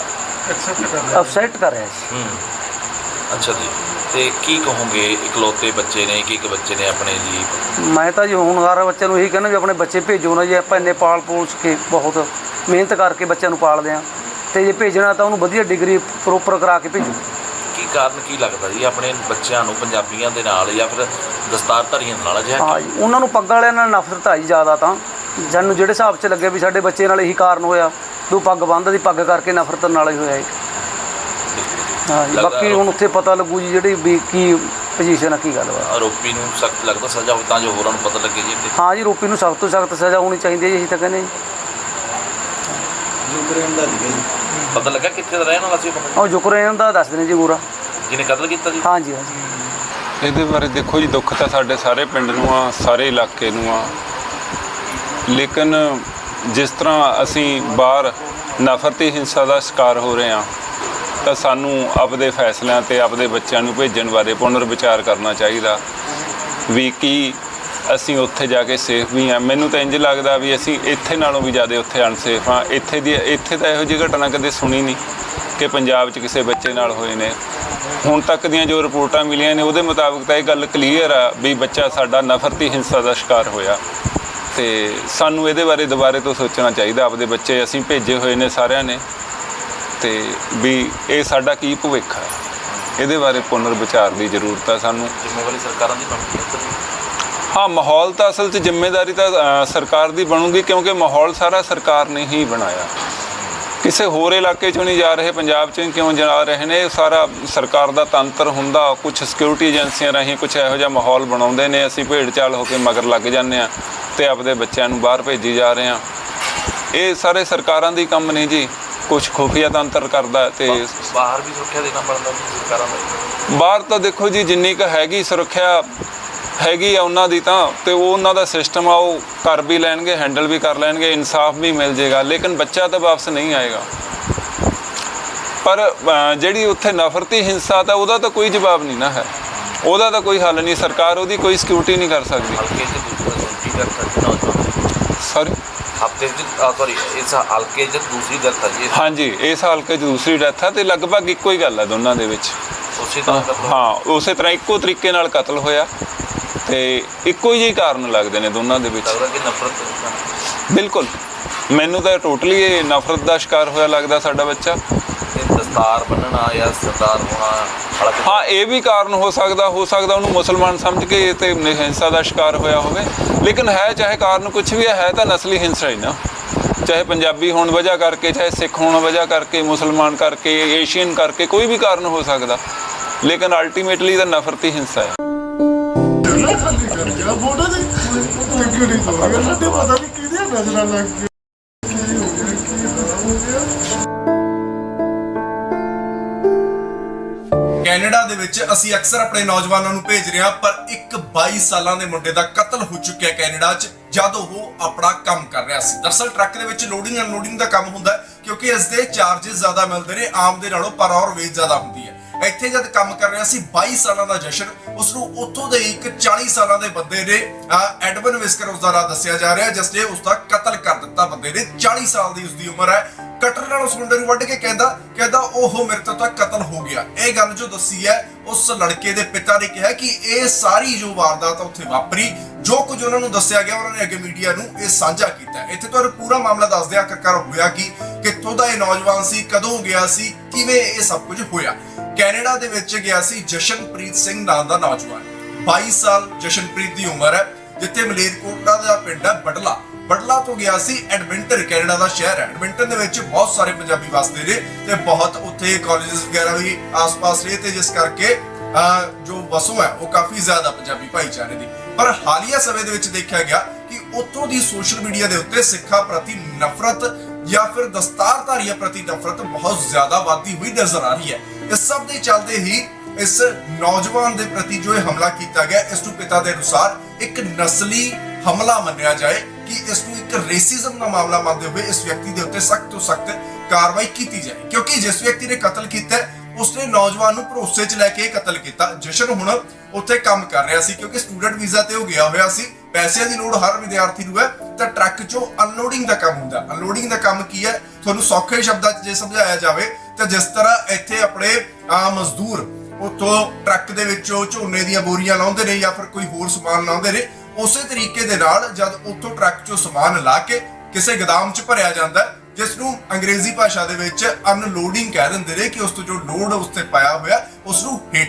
ਐਕਸੈਪਟ ਕਰ ਰਿਹਾ ਸੀ। ਹੂੰ। ਅੱਛਾ ਜੀ। ਤੇ ਕੀ ਕਹੋਗੇ ਇਕਲੌਤੇ ਬੱਚੇ ਨੇ ਇੱਕ ਇੱਕ ਬੱਚੇ ਨੇ ਆਪਣੇ ਜੀ? ਮੈਂ ਤਾਂ ਜੀ ਹੁਣ ਹਰ ਬੱਚੇ ਨੂੰ ਇਹੀ ਕਹਿੰਦਾ ਵੀ ਆਪਣੇ ਬੱਚੇ ਭੇਜੋ ਨਾ ਜੀ ਆਪਾਂ ਇੰਨੇ ਪਾਲ ਪੋਸ ਕੇ ਬਹੁਤ ਮਿਹਨਤ ਕਰਕੇ ਬੱਚਿਆਂ ਨੂੰ ਪਾਲਦੇ ਆ। ਤੇ ਜੇ ਭੇਜਣਾ ਤਾਂ ਉਹਨੂੰ ਵਧੀਆ ਡਿਗਰੀ ਪ੍ਰੋਪਰ ਕਰਾ ਕੇ ਭੇਜੋ। ਕੀ ਕਾਰਨ ਕੀ ਲੱਗਦਾ ਜੀ? ਆਪਣੇ ਬੱਚਿਆਂ ਨੂੰ ਪੰਜਾਬੀਆਂ ਦੇ ਨਾਲ ਜਾਂ ਫਿਰ ਦਸਤਾਰਧਾਰੀਆਂ ਦੇ ਨਾਲ ਅਜਿਹਾ ਹਾਂ ਜੀ ਉਹਨਾਂ ਨੂੰ ਪੱਗ ਵਾਲਿਆਂ ਨਾਲ ਨਫ਼ਰਤ ਆਈ ਜ਼ਿਆਦਾ ਤਾਂ। ਜਾਨੂੰ ਜਿਹੜੇ ਹਿਸਾਬ 'ਚ ਲੱਗੇ ਵੀ ਸਾਡੇ ਬੱਚੇ ਨਾਲ ਇਹੀ ਕਾਰਨ ਹੋਇਆ ਉਹ ਪੱਗ ਬੰਨ੍ਹਦਾ ਦੀ ਪੱਗ ਕਰਕੇ ਨਫ਼ਰਤ ਨਾਲ ਹੀ ਹੋਇਆ ਜੀ। ਹਾਂ ਜੀ ਬਾਕੀ ਹੁਣ ਉੱਥੇ ਪਤਾ ਲੱਗੂ ਜੀ ਜਿਹੜੀ ਵੀ ਕੀ ਪੋਜੀਸ਼ਨ ਆ ਕੀ ਗੱਲ ਵਾ। ਆਰੋਪੀ ਨੂੰ ਸਖਤ ਲੱਗਦਾ ਸਜ਼ਾ ਹੋਵੇ ਤਾਂ ਜੋ ਹੋਰਾਂ ਨੂੰ ਪਤਾ ਲੱਗੇ ਜੀ ਕਿ ਹਾਂ ਜੀ ਰੋਪੀ ਨੂੰ ਸਖਤ ਤੋਂ ਸਖਤ ਸਜ਼ਾ ਹੋਣੀ ਚਾਹੀਦੀ ਹੈ ਜੀ ਅਸੀਂ ਤਾਂ ਕਹਿੰਦੇ ਜੀ। ਪਤਾ ਲੱਗਾ ਕਿੱਥੇ ਦਾ ਰਹਿਣ ਵਾਲਾ ਸੀ ਉਹ ਯੂਕਰੇਨ ਦਾ ਦੱਸ ਦਿੰਦੇ ਜੀ ਪੂਰਾ। ਜਿਹਨੇ ਕਤਲ ਕੀਤਾ ਜੀ? ਹਾਂ ਜੀ ਹਾਂ ਜੀ ਇਹਦੇ ਬਾਰੇ ਦੇਖੋ ਜੀ ਦੁੱਖ ਤਾਂ ਸਾਡੇ ਸਾਰੇ ਪਿੰਡ ਨੂੰ ਆ ਸਾਰੇ ਇਲਾਕੇ ਨੂੰ ਆ। ਲੇਕਿਨ ਜਿਸ ਤਰ੍ਹਾਂ ਅਸੀਂ ਬਾਹਰ ਨਫ਼ਰਤੀ ਹਿੰਸਾ ਦਾ ਸ਼ਿਕਾਰ ਹੋ ਰਹੇ ਆ ਤਾਂ ਸਾਨੂੰ ਆਪਦੇ ਫੈਸਲਿਆਂ ਤੇ ਆਪਦੇ ਬੱਚਿਆਂ ਨੂੰ ਭੇਜਣ ਬਾਰੇ ਪੁਨਰ ਵਿਚਾਰ ਕਰਨਾ ਚਾਹੀਦਾ। ਵੀ ਕੀ ਅਸੀਂ ਉੱਥੇ ਜਾ ਕੇ ਸੇਫ ਵੀ ਆ। ਮੈਨੂੰ ਤਾਂ ਇੰਜ ਲੱਗਦਾ ਵੀ ਅਸੀਂ ਇੱਥੇ ਨਾਲੋਂ ਵੀ ਜ਼ਿਆਦਾ ਉੱਥੇ ਅਨਸੇਫ ਆ। ਇੱਥੇ ਦੀ ਇੱਥੇ ਤਾਂ ਇਹੋ ਜਿਹੀ ਘਟਨਾ ਕਦੇ ਸੁਣੀ ਨਹੀਂ। ਕਿ ਪੰਜਾਬ 'ਚ ਕਿਸੇ ਬੱਚੇ ਨਾਲ ਹੋਏ ਨੇ। ਹੁਣ ਤੱਕ ਦੀਆਂ ਜੋ ਰਿਪੋਰਟਾਂ ਮਿਲੀਆਂ ਨੇ ਉਹਦੇ ਮੁਤਾਬਕ ਤਾਂ ਇਹ ਗੱਲ ਕਲੀਅਰ ਆ ਵੀ ਬੱਚਾ ਸਾਡਾ ਨਫ਼ਰਤੀ ਹਿੰਸਾ ਦਾ ਸ਼ਿਕਾਰ ਹੋਇਆ। ਤੇ ਸਾਨੂੰ ਇਹਦੇ ਬਾਰੇ ਦੁਬਾਰੇ ਤੋਂ ਸੋਚਣਾ ਚਾਹੀਦਾ ਆਪਦੇ ਬੱਚੇ ਅਸੀਂ ਭੇਜੇ ਹੋਏ ਨੇ ਸਾਰਿਆਂ ਨੇ। ਤੇ ਵੀ ਇਹ ਸਾਡਾ ਕੀ ਭਵਿੱਖ ਹੈ ਇਹਦੇ ਬਾਰੇ ਪੁਨਰ ਵਿਚਾਰ ਦੀ ਜ਼ਰੂਰਤ ਹੈ ਸਾਨੂੰ। ਜ਼ਿੰਮੇਵਾਰੀ ਸਰਕਾਰਾਂ ਦੀ ਬਣਦੀ ਹੈ ਹਾਂ ਮਾਹੌਲ ਤਾਂ ਅਸਲ 'ਚ ਜ਼ਿੰਮੇਵਾਰੀ ਤਾਂ ਸਰਕਾਰ ਦੀ ਬਣੂਗੀ ਕਿਉਂਕਿ ਮਾਹੌਲ ਸਾਰਾ ਸਰਕਾਰ ਨੇ ਹੀ ਬਣਾਇਆ। ਕਿਸੇ ਹੋਰ ਇਲਾਕੇ 'ਚੋਂ ਨਹੀਂ ਜਾ ਰਹੇ ਪੰਜਾਬ 'ਚੋਂ ਕਿਉਂ ਜਾ ਰਹੇ ਨੇ? ਇਹ ਸਾਰਾ ਸਰਕਾਰ ਦਾ ਤੰਤਰ ਹੁੰਦਾ ਕੁਝ ਸਿਕਿਉਰਿਟੀ ਏਜੰਸੀਆਂ ਰਾਹੀਂ ਕੁਝ ਇਹੋ ਜਿਹਾ ਮਾਹੌਲ ਬਣਾਉਂਦੇ ਨੇ ਅਸੀਂ ਭੇਡ ਚਾਲ ਹੋ ਕੇ ਮਗਰ ਲੱਗ ਜਾਂਦੇ ਆ ਤੇ ਆਪਦੇ ਬੱਚਿਆਂ ਨੂੰ ਬਾਹਰ ਭੇਜੀ ਜਾ ਰਹੇ ਆ ਇਹ ਸਾਰੇ ਸਰਕਾਰਾਂ ਦੀ ਕੰਮ ਨਹੀਂ ਜੀ ਕੁਝ ਖੁਫੀਆ ਤੰਤਰ ਕਰਦਾ ਤੇ ਬਾਹਰ ਵੀ ਸੁਰੱਖਿਆ ਦੇਣਾ ਪੈਂਦਾ ਸਰਕਾਰਾਂ ਦਾ। ਬਾਹਰ ਤਾਂ ਦੇਖੋ ਜੀ ਜਿੰਨੀ ਕੁ ਹੈਗੀ ਸੁਰੱਖਿਆ ਹੈਗੀ ਆ ਉਹਨਾਂ ਦੀ ਤਾਂ ਤੇ ਉਹ ਉਹਨਾਂ ਦਾ ਸਿਸਟਮ ਆ ਉਹ ਕਰ ਵੀ ਲੈਣਗੇ ਹੈਂਡਲ ਵੀ ਕਰ ਲੈਣਗੇ ਇਨਸਾਫ ਵੀ ਮਿਲ ਜੇਗਾ ਲੇਕਿਨ ਬੱਚਾ ਤਾਂ ਵਾਪਸ ਨਹੀਂ ਆਏਗਾ। ਪਰ ਜਿਹੜੀ ਉੱਥੇ ਨਫ਼ਰਤੀ ਹਿੰਸਾ ਤਾਂ ਉਹਦਾ ਤਾਂ ਕੋਈ ਜਵਾਬ ਨਹੀਂ ਨਾ ਹੈ। ਉਹਦਾ ਤਾਂ ਕੋਈ ਹੱਲ ਨਹੀਂ ਸਰਕਾਰ ਉਹਦੀ ਕੋਈ ਸਿਕਿਉਰਿਟੀ ਨਹੀਂ ਕਰ ਸਕਦੀ। ਹਲਕੇ 'ਚ ਦੂਸਰੀ ਡੈਥ ਹੈ ਜੀ ਨੌਜਵਾਨ। ਸੌਰੀ ਹਫ਼ਤੇ ਸੌਰੀ ਇਸ ਹਲਕੇ 'ਚ ਦੂਸਰੀ ਡੈਥ ਹੈ ਜੀ। ਹਾਂਜੀ ਇਸ ਹਲਕੇ 'ਚ ਦੂਸਰੀ ਡੈਥ ਆ ਤੇ ਲਗਭਗ ਇੱਕੋ ਹੀ ਗੱਲ ਹੈ ਦੋਨਾਂ ਦੇ ਵਿੱਚ। ਉਸੇ ਤਰ੍ਹਾਂ ਹਾਂ ਉਸੇ ਤਰ੍ਹਾਂ ਇੱਕੋ ਤਰੀਕੇ ਨਾਲ ਕਤਲ ਹੋਇਆ। ਤੇ ਇੱਕੋ ਹੀ ਜਿਹੇ ਕਾਰਨ ਲੱਗਦੇ ਨੇ ਦੋਨਾਂ ਦੇ ਵਿੱਚ। ਲੱਗਦਾ ਕਿ ਨਫ਼ਰਤ ਬਿਲਕੁਲ। ਮੈਨੂੰ ਤਾਂ ਟੋਟਲੀ ਇਹ ਨਫ਼ਰਤ ਦਾ ਸ਼ਿਕਾਰ ਹੋਇਆ ਲੱਗਦਾ ਸਾਡਾ ਬੱਚਾ। ਇਹ ਦਸਤਾਰ ਬੰਨਣਾ ਜਾਂ ਸਰਦਾਰ ਹੋਣਾ ਹਾਲਾਂਕਿ ਹਾਂ ਇਹ ਵੀ ਕਾਰਨ ਹੋ ਸਕਦਾ ਹੋ ਸਕਦਾ ਉਹਨੂੰ ਮੁਸਲਮਾਨ ਸਮਝ ਕੇ ਇਹ ਤੇ ਹਿੰਸਾ ਦਾ ਸ਼ਿਕਾਰ ਹੋਇਆ ਹੋਵੇ। ਲੇਕਿਨ ਹੈ ਚਾਹੇ ਕਾਰਨ ਕੁਝ ਵੀ ਹੈ ਹੈ ਤਾਂ ਨਸਲੀ ਹਿੰਸਾ ਹੀ ਨਾ। ਚਾਹੇ ਪੰਜਾਬੀ ਹੋਣ ਵਜ੍ਹਾ ਕਰਕੇ ਚਾਹੇ ਸਿੱਖ ਹੋਣ ਵਜ੍ਹਾ ਕਰਕੇ ਮੁਸਲਮਾਨ ਕਰਕੇ ਏਸ਼ੀਅਨ ਕਰਕੇ ਕੋਈ ਵੀ ਕਾਰਨ ਹੋ ਸਕਦਾ। ਲੇਕਿਨ ਅਲਟੀਮੇਟਲੀ ਤਾਂ ਨਫ਼ਰਤੀ ਹਿੰਸਾ ਹੈ। ਜਗ੍ਹਾ ਕਰ ਗਿਆ ਫੋਟੋ ਦੇ ਕਿਉਂ ਨਹੀਂ ਹੋਇਆ ਸਾਡੇ ਪਤਾ ਨਹੀਂ ਕਿਹਦੇ ਨਜ਼ਰਾਂ ਲੱਗ ਗਈ ਕੀ ਹੋ ਗਿਆ ਕੀ ਹੋ ਗਿਆ ਕੈਨੇਡਾ ਦੇ ਵਿੱਚ ਅਸੀਂ ਅਕਸਰ ਆਪਣੇ ਨੌਜਵਾਨਾਂ ਨੂੰ ਭੇਜ ਰਹੇ ਹਾਂ, ਪਰ ਇੱਕ 22 ਸਾਲਾਂ ਦੇ ਮੁੰਡੇ ਦਾ ਕਤਲ ਹੋ ਚੁੱਕਿਆ ਕੈਨੇਡਾ 'ਚ, ਜਦ ਉਹ ਆਪਣਾ ਕੰਮ ਕਰ ਰਿਹਾ ਸੀ। ਦਰਸਲ ਟਰੱਕ ਦੇ ਵਿੱਚ ਲੋਡਿੰਗ ਅਨਲੋਡਿੰਗ ਦਾ ਕੰਮ ਹੁੰਦਾ ਕਿਉਂਕਿ ਇਸ ਦੇ ਚਾਰजेस ਜ਼ਿਆਦਾ ਮਿਲਦੇ ਨੇ, ਆਮ ਦੇ ਨਾਲੋਂ ਪਰ ਆਵਰ ਵੇਜ ਜ਼ਿਆਦਾ ਹੁੰਦੀ ਹੈ। ਇੱਥੇ ਜਦ ਕੰਮ ਕਰ ਰਿਹਾ ਸੀ 22 ਸਾਲਾਂ ਦਾ ਜਸ਼ਨ ਉਸ ਨੂੰ ਉੱਥੋਂ ਦੇ ਇੱਕ 40 ਸਾਲਾਂ ਦੇ ਬੰਦੇ ਨੇ ਐਡਵਨ ਵਿਸਕਰ ਉਸ ਦਾ ਨਾਂ ਦੱਸਿਆ ਜਾ ਰਿਹਾ ਜਿਸ ਨੇ ਉਸ ਦਾ ਕਤਲ ਕਰ ਦਿੱਤਾ ਬੰਦੇ ਨੇ 40 ਸਾਲ ਦੀ ਉਸ ਦੀ ਉਮਰ ਹੈ। ਕਟਰ ਨਾਲ ਉਸ ਮੁੰਡੇ ਨੂੰ ਵੱਢ ਕੇ ਕਹਿੰਦਾ ਕਹਿੰਦਾ ਉਹ ਮੇਰੇ ਤੋਂ ਤਾਂ ਕਤਲ ਹੋ ਗਿਆ। ਇਹ ਗੱਲ ਜੋ ਦੱਸੀ ਹੈ, ਉਸ ਲੜਕੇ ਦੇ ਪਿਤਾ ਨੇ ਕਿਹਾ ਕਿ ਇਹ ਸਾਰੀ ਜੋ ਵਾਰਦਾਤ ਉੱਥੇ ਵਾਪਰੀ। ਜੋ ਕੁਝ ਉਹਨਾਂ ਨੂੰ ਦੱਸਿਆ ਗਿਆ, ਉਹਨਾਂ ਨੇ ਅੱਗੇ ਮੀਡੀਆ ਨੂੰ ਇਹ ਸਾਂਝਾ ਕੀਤਾ। ਇੱਥੇ ਤੁਹਾਨੂੰ ਪੂਰਾ ਮਾਮਲਾ ਦੱਸ ਦਿਆਂ ਆਖਰਕਾਰ ਹੋਇਆ ਕਿ, ਕਿੱਥੋਂ ਦਾ ਇਹ ਨੌਜਵਾਨ ਸੀ, ਕਦੋਂ ਗਿਆ ਸੀ, ਕਿਵੇਂ ਇਹ ਸਭ ਕੁਝ ਹੋਇਆ। ਕੈਨੇਡਾ ਦੇ ਵਿੱਚ ਗਿਆ ਸੀ ਜਸ਼ਨਪ੍ਰੀਤ ਸਿੰਘ ਨਾਂ ਦਾ ਨੌਜਵਾਨ। 22 ਸਾਲ ਜਸ਼ਨਪ੍ਰੀਤ ਦੀ ਉਮਰ ਹੈ ਜਿੱਥੇ ਮਲੇਰਕੋਟਲਾ ਦਾ ਪਿੰਡ ਹੈ ਬਟਲਾ ਬਟਲਾ ਤੋਂ ਗਿਆ ਸੀ ਐਡਮਿੰਟਨ ਕੈਨੇਡਾ ਦਾ ਸ਼ਹਿਰ ਹੈ। ਐਡਮਿੰਟਨ ਦੇ ਵਿੱਚ ਬਹੁਤ ਸਾਰੇ ਪੰਜਾਬੀ ਵਸਦੇ ਨੇ ਤੇ ਬਹੁਤ ਉੱਥੇ ਕਾਲਜਸ ਵਗੈਰਾ ਵੀ ਆਸ-ਪਾਸ ਨੇ ਤੇ ਜਿਸ ਕਰਕੇ ਅਹ, ਜੋ ਵਸੋਂ ਹੈ ਉਹ ਕਾਫੀ ਜ਼ਿਆਦਾ ਪੰਜਾਬੀ ਭਾਈਚਾਰੇ ਦੀ। ਪਰ ਹਾਲੀਆ ਸਮੇਂ ਦੇ ਵਿੱਚ ਦੇਖਿਆ ਗਿਆ ਕਿ ਉੱਥੋਂ ਦੀ ਸੋਸ਼ਲ ਮੀਡੀਆ ਦੇ ਉੱਤੇ ਸਿੱਖਾਂ ਪ੍ਰਤੀ ਨਫ਼ਰਤ ਜਾਂ ਫਿਰ ਦਸਤਾਰਧਾਰੀਆਂ ਪ੍ਰਤੀ ਨਫ਼ਰਤ ਬਹੁਤ ਜ਼ਿਆਦਾ ਵਧਦੀ ਹੋਈ ਨਜ਼ਰ ਆ ਰਹੀ ਹੈ। ਇਸ ਸਭ ਦੇ ਚੱਲਦੇ ਹੀ ਇਸ ਨੌਜਵਾਨ ਦੇ ਪ੍ਰਤੀ ਜੋ ਇਹ ਹਮਲਾ ਕੀਤਾ ਗਿਆ, ਇਸ ਨੂੰ ਪਿਤਾ ਦੇ ਅਨੁਸਾਰ ਇੱਕ ਨਸਲੀ ਹਮਲਾ ਮੰਨਿਆ ਜਾਏ ਕਿ ਇਸ ਨੂੰ ਇੱਕ ਰੇਸਿਜ਼ਮ ਦਾ ਮਾਮਲਾ ਮੰਨਦੇ ਹੋਏ ਇਸ ਵਿਅਕਤੀ ਦੇ ਉੱਤੇ ਸਖਤ ਤੋਂ ਸਖਤ ਕਾਰਵਾਈ ਕੀਤੀ ਜਾਏ। ਕਿਉਂਕਿ ਜਿਸ ਵਿਅਕਤੀ ਨੇ ਕਤਲ ਕੀਤਾ, ਉਸਨੇ ਨੌਜਵਾਨ ਨੂੰ ਭਰੋਸੇ 'ਚ ਲੈ ਕੇ ਕਤਲ ਕੀਤਾ। ਜਸ਼ਨ ਹੁਣ ਉੱਥੇ ਕੰਮ ਕਰ ਰਿਹਾ ਸੀ ਕਿਉਂਕਿ ਸਟੂਡੈਂਟ ਵੀਜ਼ਾ ਤੇ ਉਹ ਗਿਆ ਹੋਇਆ ਸੀ। ਪੈਸਿਆਂ ਦੀ ਲੋੜ ਹਰ ਵਿਦਿਆਰਥੀ ਨੂੰ ਹੈ ਤਾਂ ਟਰੱਕ 'ਚੋਂ ਅਨਲੋਡਿੰਗ ਦਾ ਕੰਮ ਹੁੰਦਾ। ਅਨਲੋਡਿੰਗ ਦਾ ਕੰਮ ਕੀ ਹੈ? ਤੁਹਾਨੂੰ ਸੌਖੇ ਸ਼ਬਦਾਂ 'ਚ ਜੇ ਸਮਝਾਇਆ ਜਾਵੇ ਤਾਂ ਜਿਸ ਤਰ੍ਹਾਂ ਇੱਥੇ ਆਪਣੇ ਆ ਮਜ਼ਦੂਰ ਉੱਥੋਂ ਟਰੱਕ ਦੇ ਵਿੱਚੋਂ ਝੋਨੇ ਦੀਆਂ ਬੋਰੀਆਂ ਲਾਉਂਦੇ ਨੇ ਜਾਂ ਫਿਰ ਕੋਈ ਹੋਰ ਸਮਾਨ ਲਾਉਂਦੇ ਨੇ ਉਸੇ ਤਰੀਕੇ ਦੇ ਨਾਲ ਜਦ ਉੱਥੋਂ ਟਰੱਕ 'ਚੋਂ ਸਮਾਨ ਲਾ ਕੇ ਕਿਸੇ ਗਦਾਮ 'ਚ ਭਰਿਆ ਜਾਂਦਾ ਹੈ, ਜਿਸ ਨੂੰ ਅੰਗਰੇਜ਼ੀ ਭਾਸ਼ਾ ਦੇ ਵਿੱਚ ਅਨਲੋਡਿੰਗ ਕਹਿ ਦਿੰਦੇ ਨੇ ਕਿ ਉਸ ਤੋਂ ਜੋ ਲੋਡ ਉਸ ਤੇ ਪਾਇਆ ਹੋਇਆ ਉਸ ਨੂੰ ਹੇਠਾਂ